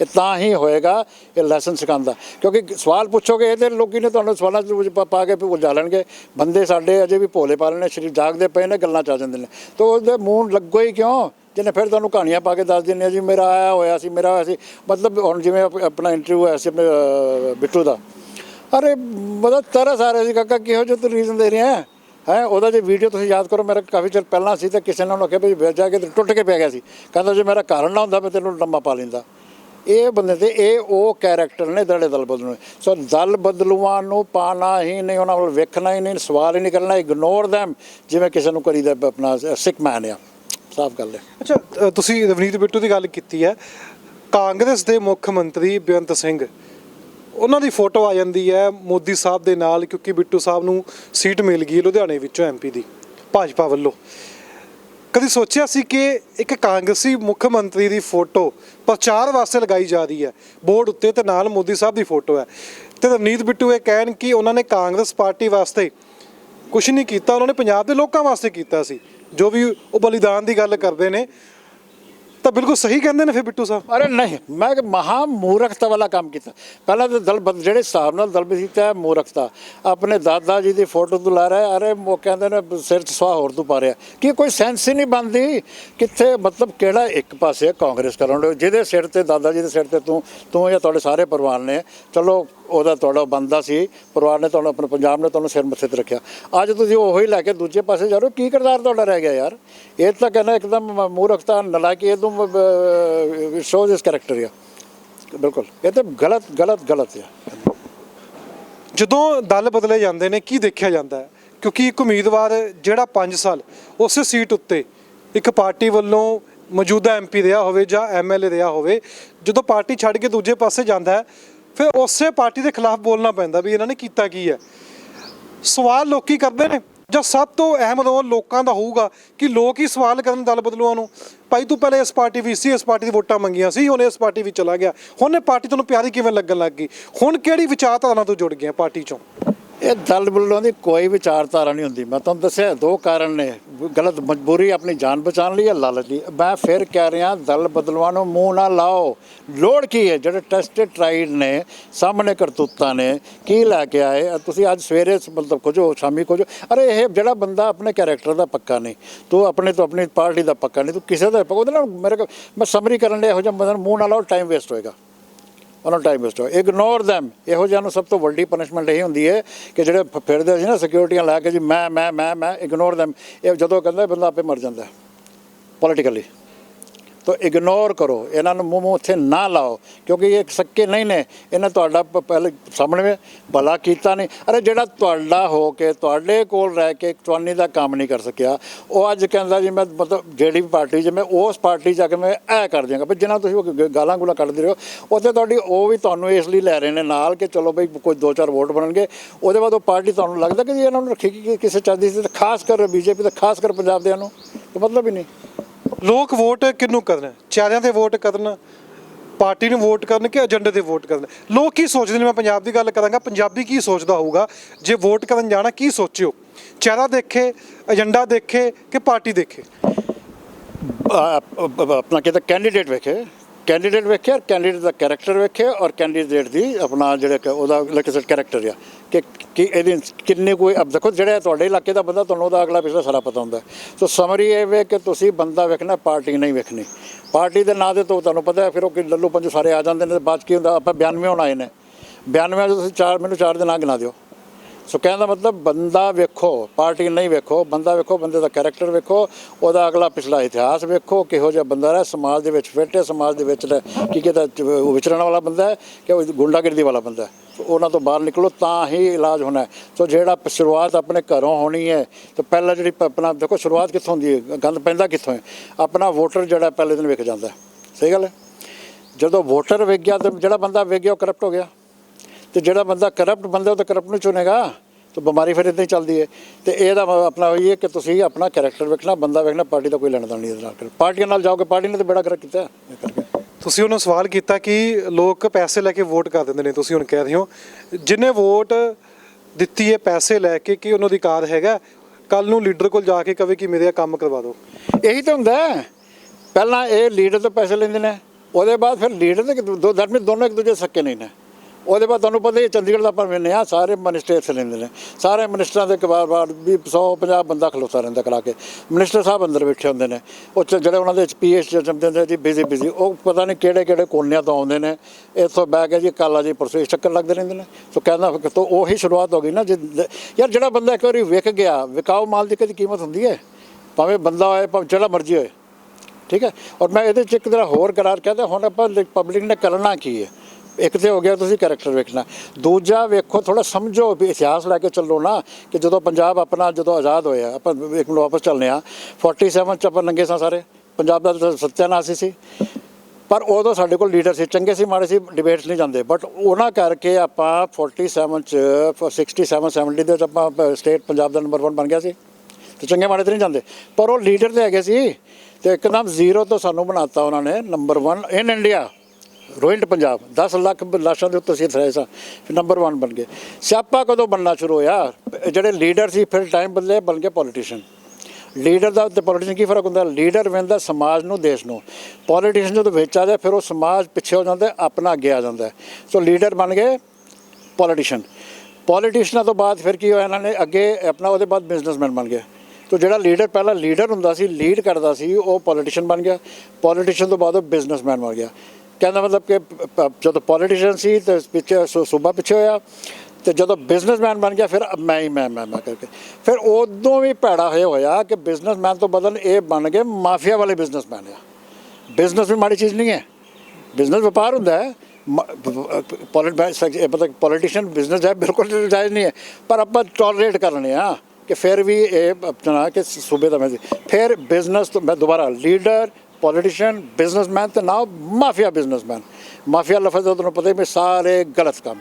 ਇਹ ਤਾਂ ਹੀ ਹੋਏਗਾ ਇਹ ਲੈਸਨ ਸਿਖਾਉਂਦਾ। ਕਿਉਂਕਿ ਸਵਾਲ ਪੁੱਛੋਗੇ, ਇਹਦੇ ਲੋਕੀ ਨੇ ਤੁਹਾਨੂੰ ਸਵਾਲਾਂ ਚ ਪਾ- ਪਾ ਕੇ ਉਲਝਾ ਲੈਣਗੇ। ਬੰਦੇ ਸਾਡੇ ਅਜੇ ਵੀ ਭੋਲੇ ਪਾਲੇ ਨੇ, ਸ਼ਰੀਰ ਜਾਗਦੇ ਪਏ ਨੇ, ਗੱਲਾਂ ਚ ਆ ਜਾਂਦੇ ਨੇ। ਤਾਂ ਉਹਦੇ ਮੂੰਹ ਲੱਗੋ ਹੀ ਕਿਉਂ? ਜਿਹਨੇ ਫਿਰ ਤੁਹਾਨੂੰ ਕਹਾਣੀਆਂ ਪਾ ਕੇ ਦੱਸ ਦਿੰਦੇ ਆ ਜੀ, ਮੇਰਾ ਆਇਆ ਹੋਇਆ ਸੀ, ਮੇਰਾ ਹੋਇਆ ਸੀ। ਮਤਲਬ ਹੁਣ ਜਿਵੇਂ ਆਪਣਾ ਇੰਟਰਵਿਊ ਹੋਇਆ ਸੀ ਆਪਣੇ ਬਿੱਟੂ ਦਾ। ਅਰੇ, ਮਤਲਬ ਤਰਸ ਆ ਰਿਹਾ ਸੀ, ਕਾਕਾ ਕਿਹੋ ਜਿਹਾ ਤੂੰ ਰੀਜ਼ਨ ਦੇ ਰਿਹਾ ਹੈ, ਉਹਦਾ ਜੇ ਵੀਡੀਓ ਤੁਸੀਂ ਯਾਦ ਕਰੋ, ਮੇਰਾ ਕਾਫੀ ਚਿਰ ਪਹਿਲਾਂ ਸੀ ਤਾਂ ਕਿਸੇ ਨੇ ਉਹਨੂੰ ਆਖਿਆ ਵੀ ਵੇਚਾ ਕੇ ਟੁੱਟ ਕੇ ਪੈ ਗਿਆ ਸੀ। ਕਹਿੰਦਾ ਜੇ ਮੇਰਾ ਕਾਰਨ ਨਾ ਹੁੰਦਾ, ਮੈਂ ਤੈਨੂੰ ਲੰਮਾ ਪਾ ਲੈਂਦਾ। ਇਹ ਬੰਦੇ ਤੇ ਇਹ ਉਹ ਕੈਰੈਕਟਰ ਨੇ ਦੜੇ ਦਲ ਬਦਲੂ ਸੋ ਦਲ ਬਦਲੂਆਂ ਨੂੰ ਪਾਣਾ ਹੀ ਨਹੀਂ, ਉਹਨਾਂ ਕੋਲ ਵੇਖਣਾ ਹੀ ਨਹੀਂ, ਸਵਾਲ ਹੀ ਨਹੀਂ ਕਰਨਾ ਇਗਨੋਰ them, ਜਿਵੇਂ ਕਿਸੇ ਨੂੰ ਕਰੀਦਾ ਆਪਣਾ ਸਿੱਖ ਮੈਨ ਆ। ਸਾਫ਼ ਗੱਲ ਹੈ। ਅੱਛਾ ਤੁਸੀਂ ਰਵਨੀਤ ਬਿੱਟੂ ਦੀ ਗੱਲ ਕੀਤੀ ਹੈ। ਕਾਂਗਰਸ ਦੇ ਮੁੱਖ ਮੰਤਰੀ ਬੇਅੰਤ ਸਿੰਘ, ਉਹਨਾਂ ਦੀ ਫੋਟੋ ਆ ਜਾਂਦੀ ਹੈ ਮੋਦੀ ਸਾਹਿਬ ਦੇ ਨਾਲ, ਕਿਉਂਕਿ ਬਿੱਟੂ ਸਾਹਿਬ ਨੂੰ ਸੀਟ ਮਿਲ ਗਈ ਲੁਧਿਆਣੇ ਵਿੱਚੋਂ ਐਮਪੀ ਦੀ, ਭਾਜਪਾ ਵੱਲੋਂ। ਕਦੀ ਸੋਚਿਆ ਸੀ ਕਿ ਇੱਕ ਕਾਂਗਰਸੀ ਮੁੱਖ ਮੰਤਰੀ ਦੀ ਫੋਟੋ ਪ੍ਰਚਾਰ ਵਾਸਤੇ ਲਗਾਈ ਜਾ ਰਹੀ ਹੈ? ਬੋਰਡ ਉੱਤੇ ਤੇ ਨਾਲ ਮੋਦੀ ਸਾਹਿਬ ਦੀ ਫੋਟੋ ਹੈ। ਤੇ ਰਵਨੀਤ ਬਿੱਟੂ ਇਹ ਕਹਿਣ ਕਿ ਉਹਨਾਂ ਨੇ ਕਾਂਗਰਸ ਪਾਰਟੀ ਵਾਸਤੇ ਕੁਝ ਨਹੀਂ ਕੀਤਾ, ਉਹਨਾਂ ਨੇ ਪੰਜਾਬ ਦੇ ਲੋਕਾਂ ਵਾਸਤੇ ਕੀਤਾ ਸੀ। ਜੋ ਵੀ ਉਹ ਬਲੀਦਾਨ ਦੀ ਗੱਲ ਕਰਦੇ ਨੇ, ਤਾਂ ਬਿਲਕੁਲ ਸਹੀ ਕਹਿੰਦੇ ਨੇ ਫਿਰ ਬਿੱਟੂ ਸਾਹਿਬ। ਅਰੇ ਨਹੀਂ, ਮੈਂ ਕਿ ਮਹਾ ਮੂਰਖਤਾ ਵਾਲਾ ਕੰਮ ਕੀਤਾ। ਪਹਿਲਾਂ ਤਾਂ ਦਲ ਬਦ- ਜਿਹੜੇ ਹਿਸਾਬ ਨਾਲ ਦਲ ਬਸੀਤਾ ਹੈ, ਮੂਰਖਤਾ। ਆਪਣੇ ਦਾਦਾ ਜੀ ਦੀ ਫੋਟੋ ਤੋਂ ਲਾ ਰਿਹਾ, ਅਰੇ ਉਹ ਕਹਿੰਦੇ ਨੇ ਸਿਰ 'ਚ ਸਵਾਹ ਹੋਰ ਤੋਂ ਪਾ ਰਿਹਾ। ਕਿ ਕੋਈ ਸੈਂਸ ਹੀ ਨਹੀਂ ਬਣਦੀ? ਕਿੱਥੇ, ਮਤਲਬ ਕਿਹੜਾ ਇੱਕ ਪਾਸੇ ਕਾਂਗਰਸ ਕਰਨ ਦੇ ਜਿਹਦੇ ਸਿਰ ਤੇ, ਦਾਦਾ ਜੀ ਦੇ ਸਿਰ ਤੇ ਤੂੰ ਤੂੰ ਜਾਂ ਤੁਹਾਡੇ ਸਾਰੇ ਪਰਿਵਾਰ ਨੇ, ਚਲੋ ਉਹਦਾ ਤੁਹਾਡਾ ਬੰਦਾ ਸੀ, ਪਰਿਵਾਰ ਨੇ ਤੁਹਾਨੂੰ ਆਪਣੇ ਪੰਜਾਬ ਨੇ ਤੁਹਾਨੂੰ ਸਿਰ ਮੱਥੇ ਤੇ ਰੱਖਿਆ। ਅੱਜ ਤੁਸੀਂ ਉਹੀ ਲੈ ਕੇ ਦੂਜੇ ਪਾਸੇ ਜਾ ਰਹੇ ਹੋ, ਕੀ ਕਿਰਦਾਰ ਤੁਹਾਡਾ ਰਹਿ ਗਿਆ ਯਾਰ? ਇਹ ਤਾਂ ਕਹਿੰਦਾ ਇੱਕਦਮ ਮ- ਮੂਰਖਤਾ ਨਲਾਇਕੀ, ਇਹ ਤੋਂ ਸ਼ੋਜ਼ ਇਸ ਕੈਰੈਕਟਰ ਆ। ਬਿਲਕੁਲ, ਇਹ ਤਾਂ ਗਲਤ ਗਲਤ ਗਲਤ ਆ। ਜਦੋਂ ਦਲ ਬਦਲੇ ਜਾਂਦੇ ਨੇ, ਕੀ ਦੇਖਿਆ ਜਾਂਦਾ ਹੈ? ਕਿਉਂਕਿ ਇੱਕ ਉਮੀਦਵਾਰ ਜਿਹੜਾ 5 ਸਾਲ ਉਸੇ ਸੀਟ ਉੱਤੇ ਇੱਕ ਪਾਰਟੀ ਵੱਲੋਂ ਮੌਜੂਦਾ ਐਮਪੀ ਰਿਹਾ ਹੋਵੇ ਜਾਂ ਐਮਐਲਏ ਰਿਹਾ ਹੋਵੇ, ਜਦੋਂ ਪਾਰਟੀ ਛੱਡ ਕੇ ਦੂਜੇ ਪਾਸੇ ਜਾਂਦਾ ਹੈ ਫਿਰ ਉਸੇ ਪਾਰਟੀ ਦੇ ਖਿਲਾਫ ਬੋਲਣਾ ਪੈਂਦਾ ਵੀ ਇਹਨਾਂ ਨੇ ਕੀਤਾ ਕੀ ਹੈ। ਸਵਾਲ ਲੋਕੀ ਕਰਦੇ ਨੇ, ਜਾਂ ਸਭ ਤੋਂ ਅਹਿਮ ਰੋਲ ਲੋਕਾਂ ਦਾ ਹੋਊਗਾ ਕਿ ਲੋਕ ਹੀ ਸਵਾਲ ਕਰਨ ਦਲ ਬਦਲੂਆਂ ਨੂੰ, ਭਾਈ ਤੂੰ ਪਹਿਲੇ ਇਸ ਪਾਰਟੀ ਵਿੱਚ ਸੀ, ਇਸ ਪਾਰਟੀ ਦੀ ਵੋਟਾਂ ਮੰਗੀਆਂ ਸੀ, ਹੁਣ ਇਸ ਪਾਰਟੀ ਵਿੱਚ ਚਲਾ ਗਿਆ। ਹੁਣ ਇਹ ਪਾਰਟੀ ਤੁਹਾਨੂੰ ਪਿਆਰੀ ਕਿਵੇਂ ਲੱਗਣ ਲੱਗ ਗਈ? ਹੁਣ ਕਿਹੜੀ ਵਿਚਾਰਧਾਰਾ ਤੋਂ ਜੁੜ ਗਿਆ ਪਾਰਟੀ ਚੋਂ? ਇਹ ਦਲ ਬੁੱਲੋਂ ਦੀ ਕੋਈ ਵਿਚਾਰਧਾਰਾ ਨਹੀਂ ਹੁੰਦੀ। ਮੈਂ ਤੁਹਾਨੂੰ ਦੱਸਿਆ, ਦੋ ਕਾਰਨ ਨੇ। ਗਲਤ ਮਜਬੂਰੀ, ਆਪਣੀ ਜਾਨ ਬਚਾਉਣ ਲਈ ਹੈ ਲਾਲਚ ਲਈ ਮੈਂ ਫਿਰ ਕਹਿ ਰਿਹਾ, ਦਲ ਬਦਲਵਾਂ ਨੂੰ ਮੂੰਹ ਨਾ ਲਾਓ। ਲੋੜ ਕੀ ਹੈ? ਜਿਹੜੇ ਟੈਸਟਡ ਟਰਾਈਡ ਨੇ, ਸਾਹਮਣੇ ਕਰਤੂਤਾਂ ਨੇ, ਕੀ ਲੈ ਕੇ ਆਏ? ਤੁਸੀਂ ਅੱਜ ਸਵੇਰੇ ਮਤਲਬ ਖੋਜੋ, ਸ਼ਾਮੀ ਖੋਜੋ। ਅਰੇ, ਇਹ ਜਿਹੜਾ ਬੰਦਾ ਆਪਣੇ ਕੈਰੈਕਟਰ ਦਾ ਪੱਕਾ ਨਹੀਂ, ਤੂੰ ਆਪਣੇ ਤੋਂ ਆਪਣੀ ਪਾਰਟੀ ਦਾ ਪੱਕਾ ਨਹੀਂ, ਤੂੰ ਕਿਸੇ ਦਾ ਪੱਕਾ ਉਹਦੇ ਨਾਲ ਮੇਰੇ ਕੋਲ ਮੈਂ ਸਮਰੀ ਕਰਨ ਦੇ ਇਹੋ ਜਿਹਾ ਬੰਦਾ ਨੂੰ ਮੂੰਹ ਨਾ ਲਾਓ ਟਾਈਮ ਵੇਸਟ ਹੋਏਗਾ। ਉਹਨਾਂ ਟਾਈਮ ਵੇਸਟ ਹੋ ਇਗਨੋਰ them ਇਹੋ ਜਿਹਾ ਨੂੰ ਸਭ ਤੋਂ ਵੱਡੀ ਪਨਿਸ਼ਮੈਂਟ ਇਹ ਹੁੰਦੀ ਹੈ ਕਿ ਜਿਹੜੇ ਫਿਰਦੇ ਸੀ ਨਾ ਸਿਕਿਉਰਿਟੀਆਂ ਲਾ ਕੇ ਜੀ, ਮੈਂ ਮੈਂ ਮੈਂ ਮੈਂ ਇਗਨੋਰ them ਇਹ ਜਦੋਂ ਕਹਿੰਦਾ ਬੰਦਾ ਆਪੇ ਮਰ ਜਾਂਦਾ ਪੋਲੀਟੀਕਲੀ ਤੋ ਇਗਨੋਰ ਕਰੋ। ਇਹਨਾਂ ਨੂੰ ਮੂੰਹ ਮੂੰਹ ਉੱਥੇ ਨਾ ਲਾਓ, ਕਿਉਂਕਿ ਇਹ ਸੱਕੇ ਨਹੀਂ ਨੇ। ਇਹਨਾਂ ਤੁਹਾਡਾ ਪ- ਪਹਿਲੇ ਸਾਹਮਣੇ ਭਲਾ ਕੀਤਾ ਨਹੀਂ। ਅਰੇ ਜਿਹੜਾ ਤੁਹਾਡਾ ਹੋ ਕੇ ਤੁਹਾਡੇ ਕੋਲ ਰਹਿ ਕੇ ਚਵਾਨੀ ਦਾ ਕੰਮ ਨਹੀਂ ਕਰ ਸਕਿਆ, ਉਹ ਅੱਜ ਕਹਿੰਦਾ ਜੀ, ਮੈਂ ਮਤਲਬ ਜਿਹੜੀ ਵੀ ਪਾਰਟੀ 'ਚ ਮੈਂ, ਉਸ ਪਾਰਟੀ 'ਚ ਜਾ ਕੇ ਮੈਂ ਇਹ ਕਰ ਦਿਆਂਗਾ। ਪਰ ਜਿਨ੍ਹਾਂ ਤੁਸੀਂ ਉਹ ਗ- ਗਾਲਾਂ ਗੁਲਾ ਕੱਢਦੇ ਰਹੋ, ਉੱਥੇ ਤੁਹਾਡੀ ਉਹ ਵੀ ਤੁਹਾਨੂੰ ਇਸ ਲਈ ਲੈ ਰਹੇ ਨੇ ਨਾਲ ਕਿ ਚਲੋ ਬਈ ਕੋਈ ਦੋ ਚਾਰ ਵੋਟ ਬਣਨਗੇ। ਉਹਦੇ ਬਾਅਦ ਉਹ ਪਾਰਟੀ ਤੁਹਾਨੂੰ ਲੱਗਦਾ ਕਿ ਜੀ ਇਹਨਾਂ ਨੂੰ ਰੱਖੇਗੀ ਕਿ ਕਿਸੇ ਚਾਹਦੀ ਸੀ ਤੇ ਖਾਸ ਕਰ ਬੀਜੇਪੀ ਤੇ ਖਾਸ ਕਰ ਪੰਜਾਬ ਦਿਆਂ ਨੂੰ? ਤੇ ਮਤਲਬ ਹੀ ਨਹੀਂ। ਲੋਕ ਵੋਟ ਕਿਹਨੂੰ ਕਰਨ? ਚਿਹਰਿਆਂ ਤੇ ਵੋਟ ਕਰਨ, ਪਾਰਟੀ ਨੂੰ ਵੋਟ ਕਰਨ ਕਿ ਏਜੰਡੇ ਤੇ ਵੋਟ ਕਰਨ? ਲੋਕ ਕੀ ਸੋਚਦੇ ਨੇ? ਮੈਂ ਪੰਜਾਬ ਦੀ ਗੱਲ ਕਰਾਂਗਾ। ਪੰਜਾਬੀ ਕੀ ਸੋਚਦਾ ਹੋਊਗਾ? ਜੇ ਵੋਟ ਕਰਨ ਜਾਣਾ, ਕੀ ਸੋਚਿਓ? ਚਿਹਰਾ ਦੇਖੇ, ਏਜੰਡਾ ਦੇਖੇ ਕਿ ਪਾਰਟੀ ਦੇਖੇ? ਆਪਣਾ ਕਿਤੇ ਕੈਂਡੀਡੇਟ ਵੇਖੇ। ਕੈਂਡੀਡੇਟ ਵੇਖਿਆ ਔਰ ਕੈਂਡੀਡੇਟ ਦਾ ਕੈਰੈਕਟਰ ਵੇਖਿਆ ਔਰ ਕੈਂਡੀਡੇਟ ਦੀ ਆਪਣਾ ਜਿਹੜਾ ਕਿ ਉਹਦਾ ਲਿਖਿਤ ਕੈਰੈਕਟਰ ਆ। ਕਿ ਕਿ ਇਹਦੀ ਕਿੰਨੇ ਕੋਈ ਅਬ ਦੇਖੋ ਜਿਹੜਾ ਤੁਹਾਡੇ ਇਲਾਕੇ ਦਾ ਬੰਦਾ ਤੁਹਾਨੂੰ ਉਹਦਾ ਅਗਲਾ ਪਿਛਲਾ ਸਾਰਾ ਪਤਾ ਹੁੰਦਾ। ਸੋ ਸਮਰੀ ਇਹ ਵੇ ਕਿ ਤੁਸੀਂ ਬੰਦਾ ਵੇਖਣਾ, ਪਾਰਟੀ ਨਹੀਂ ਵੇਖਣੀ। ਪਾਰਟੀ ਦੇ ਨਾਂ ਦੇ ਤੋਂ ਤੁਹਾਨੂੰ ਪਤਾ ਹੈ, ਫਿਰ ਉਹ ਕਿ ਲੱਲੂ ਪੰਜ ਸਾਰੇ ਆ ਜਾਂਦੇ ਨੇ ਬਾਅਦ 'ਚ ਕੀ ਹੁੰਦਾ, ਆਪਾਂ 92 ਹੁਣ ਆਏ ਨੇ। 92 'ਚ ਤੁਸੀਂ ਚਾਰ, ਮੈਨੂੰ ਚਾਰ ਦੇ ਨਾਂ ਗਿਣਾ ਦਿਓ। ਸੋ ਕਹਿਣ ਦਾ ਮਤਲਬ ਬੰਦਾ ਵੇਖੋ ਪਾਰਟੀ ਨਹੀਂ ਵੇਖੋ, ਬੰਦਾ ਵੇਖੋ, ਬੰਦੇ ਦਾ ਕੈਰੈਕਟਰ ਵੇਖੋ, ਉਹਦਾ ਅਗਲਾ ਪਿਛਲਾ ਇਤਿਹਾਸ ਵੇਖੋ, ਕਿਹੋ ਜਿਹਾ ਬੰਦਾ ਹੈ ਸਮਾਜ ਦੇ ਵਿੱਚ ਫਿੱਟ ਹੈ, ਸਮਾਜ ਦੇ ਵਿੱਚ ਰਹਿ- ਕੀ ਕਿਤਾ ਉਹ ਵਿਚਰਨ ਵਾਲਾ ਬੰਦਾ ਹੈ ਕਿ ਉਹ ਗੁੰਡਾਗਰਦੀ ਵਾਲਾ ਬੰਦਾ ਹੈ? ਉਹਨਾਂ ਤੋਂ ਬਾਹਰ ਨਿਕਲੋ, ਤਾਂ ਹੀ ਇਲਾਜ ਹੋਣਾ ਸੋ ਜਿਹੜਾ ਸ਼ੁਰੂਆਤ ਆਪਣੇ ਘਰੋਂ ਹੋਣੀ ਹੈ, ਤਾਂ ਪਹਿਲਾਂ ਜਿਹੜੀ ਆਪਣਾ, ਦੇਖੋ ਸ਼ੁਰੂਆਤ ਕਿੱਥੋਂ ਹੁੰਦੀ ਹੈ? ਗੰਦ ਪੈਂਦਾ ਕਿੱਥੋਂ ਹੈ? ਆਪਣਾ ਵੋਟਰ ਜਿਹੜਾ ਪਹਿਲੇ ਦਿਨ ਵਿਕ ਜਾਂਦਾ ਸਹੀ ਗੱਲ ਹੈ? ਜਦੋਂ ਵੋਟਰ ਵੇਖ ਗਿਆ, ਤਾਂ ਜਿਹੜਾ ਬੰਦਾ ਵੇਖ ਗਿਆ, ਉਹ ਕਰਪਟ ਹੋ ਗਿਆ। ਤੇ ਜਿਹੜਾ ਬੰਦਾ ਕਰਪਟ ਬੰਦਾ ਉਹ ਤਾਂ ਕਰਪਟ ਨੂੰ ਚੁਣੇਗਾ। ਤਾਂ ਬਿਮਾਰੀ ਫਿਰ ਇਦਾਂ ਹੀ ਚੱਲਦੀ ਹੈ ਤੇ ਇਹਦਾ ਆਪਣਾ ਹੋਈ ਹੈ ਕਿ ਤੁਸੀਂ ਆਪਣਾ ਕੈਰੈਕਟਰ ਵੇਖਣਾ ਬੰਦਾ ਵੇਖਣਾ ਪਾਰਟੀ ਦਾ ਕੋਈ ਲੈਣਾ ਦੇਣਾ ਨਹੀਂ ਇਹਦੇ ਨਾਲ ਪਾਰਟੀਆਂ ਨਾਲ ਜਾਓਗੇ ਪਾਰਟੀ ਨੇ ਤਾਂ ਬੜਾ ਕਰ ਕੀਤਾ। ਤੁਸੀਂ ਉਹਨੂੰ ਸਵਾਲ ਕੀਤਾ ਕਿ ਲੋਕ ਪੈਸੇ ਲੈ ਕੇ ਵੋਟ ਕਰ ਦਿੰਦੇ ਨੇ ਤੁਸੀਂ ਹੁਣ ਕਹਿ ਰਹੇ ਹੋ। ਜਿਨੇ ਵੋਟ ਦਿੱਤੀ ਹੈ ਪੈਸੇ ਲੈ ਕੇ ਕਿ ਉਹਨਾਂ ਦੀ ਕਾਰ ਹੈਗਾ? ਕੱਲ ਨੂੰ ਲੀਡਰ ਕੋਲ ਜਾ ਕੇ ਕਵੇ ਕਿ ਮੇਰੇ ਕੰਮ ਕਰਵਾ ਦਿਓ। ਇਹੀ ਤਾਂ ਹੁੰਦਾ। ਪਹਿਲਾਂ ਇਹ ਲੀਡਰ ਤੋਂ ਪੈਸੇ ਲੈਂਦੇ ਨੇ ਉਹਦੇ ਬਾਅਦ ਫਿਰ ਲੀਡਰ ਦੇ ਦੋ ਦਟ ਮੀ ਦੋਨੋਂ ਇੱਕ ਦੂਜੇ ਸੱਕੇ ਨਹੀਂ ਨੇ। ਉਹਦੇ ਬਾਅਦ ਤੁਹਾਨੂੰ ਪਤਾ ਹੀ ਹੈ, ਚੰਡੀਗੜ੍ਹ ਦਾ ਆਪਾਂ ਵੇਖਦੇ ਹਾਂ ਸਾਰੇ ਮਿਨਿਸਟਰ ਇੱਥੇ ਲੈਂਦੇ ਨੇ। ਸਾਰੇ ਮਿਨਿਸਟਰਾਂ ਦੇ ਕਬਾਰ ਬਾਰ ਵੀ 100 50 ਬੰਦਾ ਖਲੋਤਾ ਰਹਿੰਦਾ ਕਰਾ ਕੇ। ਮਿਨਿਸਟਰ ਸਾਹਿਬ ਅੰਦਰ ਬੈਠੇ ਹੁੰਦੇ ਨੇ। ਉਹ 'ਚ ਜਿਹੜੇ ਉਹਨਾਂ ਦੇ ਪੀਐਚ ਜੰਮਦੇ ਨੇ ਜੀ ਬਿਜ਼ੀ ਬਿਜ਼ੀ ਉਹ ਪਤਾ ਨਹੀਂ ਕਿਹੜੇ ਕਿਹੜੇ ਕੋਨਿਆਂ ਤੋਂ ਆਉਂਦੇ ਨੇ। ਇੱਥੋਂ ਬਹਿ ਕੇ ਜੀ ਕਾਲਾ ਜੀ ਪਰਸੋਂ ਇਸ ਚੱਕਰ ਲੱਗਦੇ ਰਹਿੰਦੇ ਨੇ। ਸੋ ਕਹਿੰਦਾ ਫਿਰ ਤੋਂ ਉਹੀ ਸ਼ੁਰੂਆਤ ਹੋ ਗਈ ਨਾ ਜੇ ਯਾਰ ਜਿਹੜਾ ਬੰਦਾ ਇੱਕ ਵਾਰੀ ਵਿਕ ਗਿਆ ਵਿਕਾਊ ਮਾਲ ਦੀ ਕਦੀ ਕੀਮਤ ਹੁੰਦੀ ਹੈ? ਭਾਵੇਂ ਬੰਦਾ ਹੋਏ ਭਾਵੇਂ ਜਿਹੜਾ ਮਰਜ਼ੀ ਹੋਏ। ਠੀਕ ਹੈ? ਔਰ ਮੈਂ ਇਹਦੇ ਚ ਇੱਕ ਤਰ੍ਹਾਂ ਹੋਰ ਕਰਾਰ ਕਹਿੰਦਾ ਹੁਣ ਆਪਾਂ ਪਬਲਿਕ ਨੇ ਕਰਨਾ ਕੀ ਹੈ? ਇੱਕ ਤੇ ਹੋ ਗਿਆ ਤੁਸੀਂ ਕੈਰੈਕਟਰ ਵੇਖਣਾ। ਦੂਜਾ ਵੇਖੋ ਥੋੜਾ ਸਮਝੋ ਵੀ ਇਤਿਹਾਸ ਲੈ ਕੇ ਚੱਲੋ ਨਾ ਕਿ ਜਦੋਂ ਪੰਜਾਬ ਆਪਣਾ, ਜਦੋਂ ਆਜ਼ਾਦ ਹੋਇਆ, ਆਪਾਂ ਇੱਕ ਮਿੰਟ ਵਾਪਸ ਚੱਲਨੇ ਆ 47 ਚ ਆਪਾਂ ਨੰਗੇ ਸਾਂ ਸਾਰੇ। ਪੰਜਾਬ ਦਾ ਤਾਂ ਸੱਤਿਆਨਾਸ਼ ਸੀ। ਪਰ ਉਦੋਂ ਸਾਡੇ ਕੋਲ ਲੀਡਰ ਸੀ, ਚੰਗੇ ਸੀ, ਮਾੜੇ ਸੀ ਡਿਬੇਟਸ ਨਹੀਂ ਜਾਂਦੇ। ਬਟ ਉਹਨਾਂ ਕਰਕੇ ਆਪਾਂ 47 ਚ 67 70 ਦੇ ਵਿੱਚ ਆਪਾਂ ਸਟੇਟ ਪੰਜਾਬ ਦਾ ਨੰਬਰ 1 ਬਣ ਗਿਆ ਸੀ। ਤੇ ਚੰਗੇ, ਮਾੜੇ ਤੇ ਨਹੀਂ ਜਾਂਦੇ। ਪਰ ਉਹ ਲੀਡਰ ਤੇ ਹੈਗੇ ਸੀ। ਤੇ ਇੱਕਦਮ ਜ਼ੀਰੋ ਤੋਂ ਸਾਨੂੰ ਬਣਾਤਾ ਉਹਨਾਂ ਨੇ ਨੰਬਰ 1 ਇਨ ਇੰਡੀਆ ਰੋਇਲਡ ਪੰਜਾਬ 10 ਲੱਖ ਲਾਸ਼ਾਂ ਦੇ ਉੱਤੇ ਸੀ ਰਹੇ ਸਾਂ, ਫਿਰ ਨੰਬਰ 1 ਬਣ ਗਏ। ਸਿਆਪਾ ਕਦੋਂ ਬਣਨਾ ਸ਼ੁਰੂ ਹੋਇਆ? ਜਿਹੜੇ ਲੀਡਰ ਸੀ, ਫਿਰ ਟਾਈਮ ਬਦਲੇ ਬਣ ਗਏ ਪੋਲੀਟੀਸ਼ੀਅਨ ਲੀਡਰ ਦਾ ਤੇ ਪੋਲੀਟੀਸ਼ੀਅਨ ਕੀ ਫ਼ਰਕ ਹੁੰਦਾ? ਲੀਡਰ ਵੇਂਦਾ ਸਮਾਜ ਨੂੰ, ਦੇਸ਼ ਨੂੰ। ਪੋਲੀਟੀਸ਼ੀਅਨ ਜਦੋਂ ਵਿੱਚ ਆ ਜਾਏ ਫਿਰ ਉਹ ਸਮਾਜ ਪਿੱਛੇ ਹੋ ਜਾਂਦਾ, ਆਪਣਾ ਅੱਗੇ ਆ ਜਾਂਦਾ। ਸੋ ਲੀਡਰ ਬਣ ਗਏ ਪੋਲੀਟੀਸ਼ੀਅਨ ਪੋਲੀਟੀਸ਼ੀਅਨਾਂ ਤੋਂ ਬਾਅਦ ਫਿਰ ਕੀ ਹੋਇਆ? ਇਹਨਾਂ ਨੇ ਅੱਗੇ ਆਪਣਾ, ਉਹਦੇ ਬਾਅਦ ਬਿਜ਼ਨਸਮੈਨ ਬਣ ਗਏ ਤੋ ਜਿਹੜਾ ਲੀਡਰ ਪਹਿਲਾਂ ਲੀਡਰ ਹੁੰਦਾ ਸੀ ਲੀਡ ਕਰਦਾ ਸੀ, ਉਹ ਪੋਲੀਟੀਸ਼ੀਅਨ ਬਣ ਗਿਆ। ਪੋਲੀਟੀਸ਼ੀਅਨ ਤੋਂ ਬਾਅਦ ਉਹ ਬਿਜ਼ਨਸਮੈਨ ਬਣ ਗਿਆ। ਕਹਿੰਦਾ ਮਤਲਬ ਕਿ ਪ- ਜਦੋਂ ਪੋਲੀਟੀਸ਼ੀਅਨ ਸੀ ਤੇ ਪਿੱਛੇ ਸੂ- ਸੂਬਾ ਪਿੱਛੇ ਹੋਇਆ, ਤੇ ਜਦੋਂ ਬਿਜ਼ਨਸਮੈਨ ਬਣ ਗਿਆ, ਫਿਰ ਮੈਂ ਹੀ, ਮੈਂ ਮੈਂ ਮੈਂ ਕਰਕੇ। ਫਿਰ ਉਦੋਂ ਵੀ ਭੈੜਾ ਹੋਇਆ ਹੋਇਆ ਕਿ ਬਿਜ਼ਨਸਮੈਨ ਤੋਂ ਬਦਲ ਇਹ ਬਣ ਗਏ ਮਾਫੀਆ ਵਾਲੇ ਬਿਜ਼ਨਸਮੈਨ ਆ। ਬਿਜ਼ਨਸ ਵੀ ਮਾੜੀ ਚੀਜ਼ ਨਹੀਂ ਹੈ। ਬਿਜ਼ਨਸ ਵਪਾਰ ਹੁੰਦਾ ਹੈ। ਪੋਲੀਟਿਕ ਪੋਲੀਟੀਸ਼ੀਅਨ ਬਿਜ਼ਨਸ ਹੈ, ਬਿਲਕੁਲ ਜਾਇਜ਼ ਨਹੀਂ ਹੈ। ਪਰ ਆਪਾਂ ਟੋਲਰੇਟ ਕਰਨੇ ਆ ਕਿ ਫਿਰ ਵੀ ਇਹ ਆਪਣਾ ਕਿ ਸੂਬੇ ਦਾ ਮੈਂ ਫਿਰ ਬਿਜ਼ਨਸ ਤੋਂ ਮੈਂ ਦੁਬਾਰਾ ਲੀਡਰ ਪੋਲੀਟੀਸ਼ੀਅਨ ਬਿਜ਼ਨਸਮੈਨ ਤੇ ਨਾ ਮਾਫੀਆ ਬਿਜ਼ਨਸਮੈਨ ਮਾਫੀਆ ਲਫ਼ਜ਼ ਦਾ ਤੁਹਾਨੂੰ ਪਤਾ ਹੀ ਮੈਂ ਸਾਰੇ ਗਲਤ ਕੰਮ।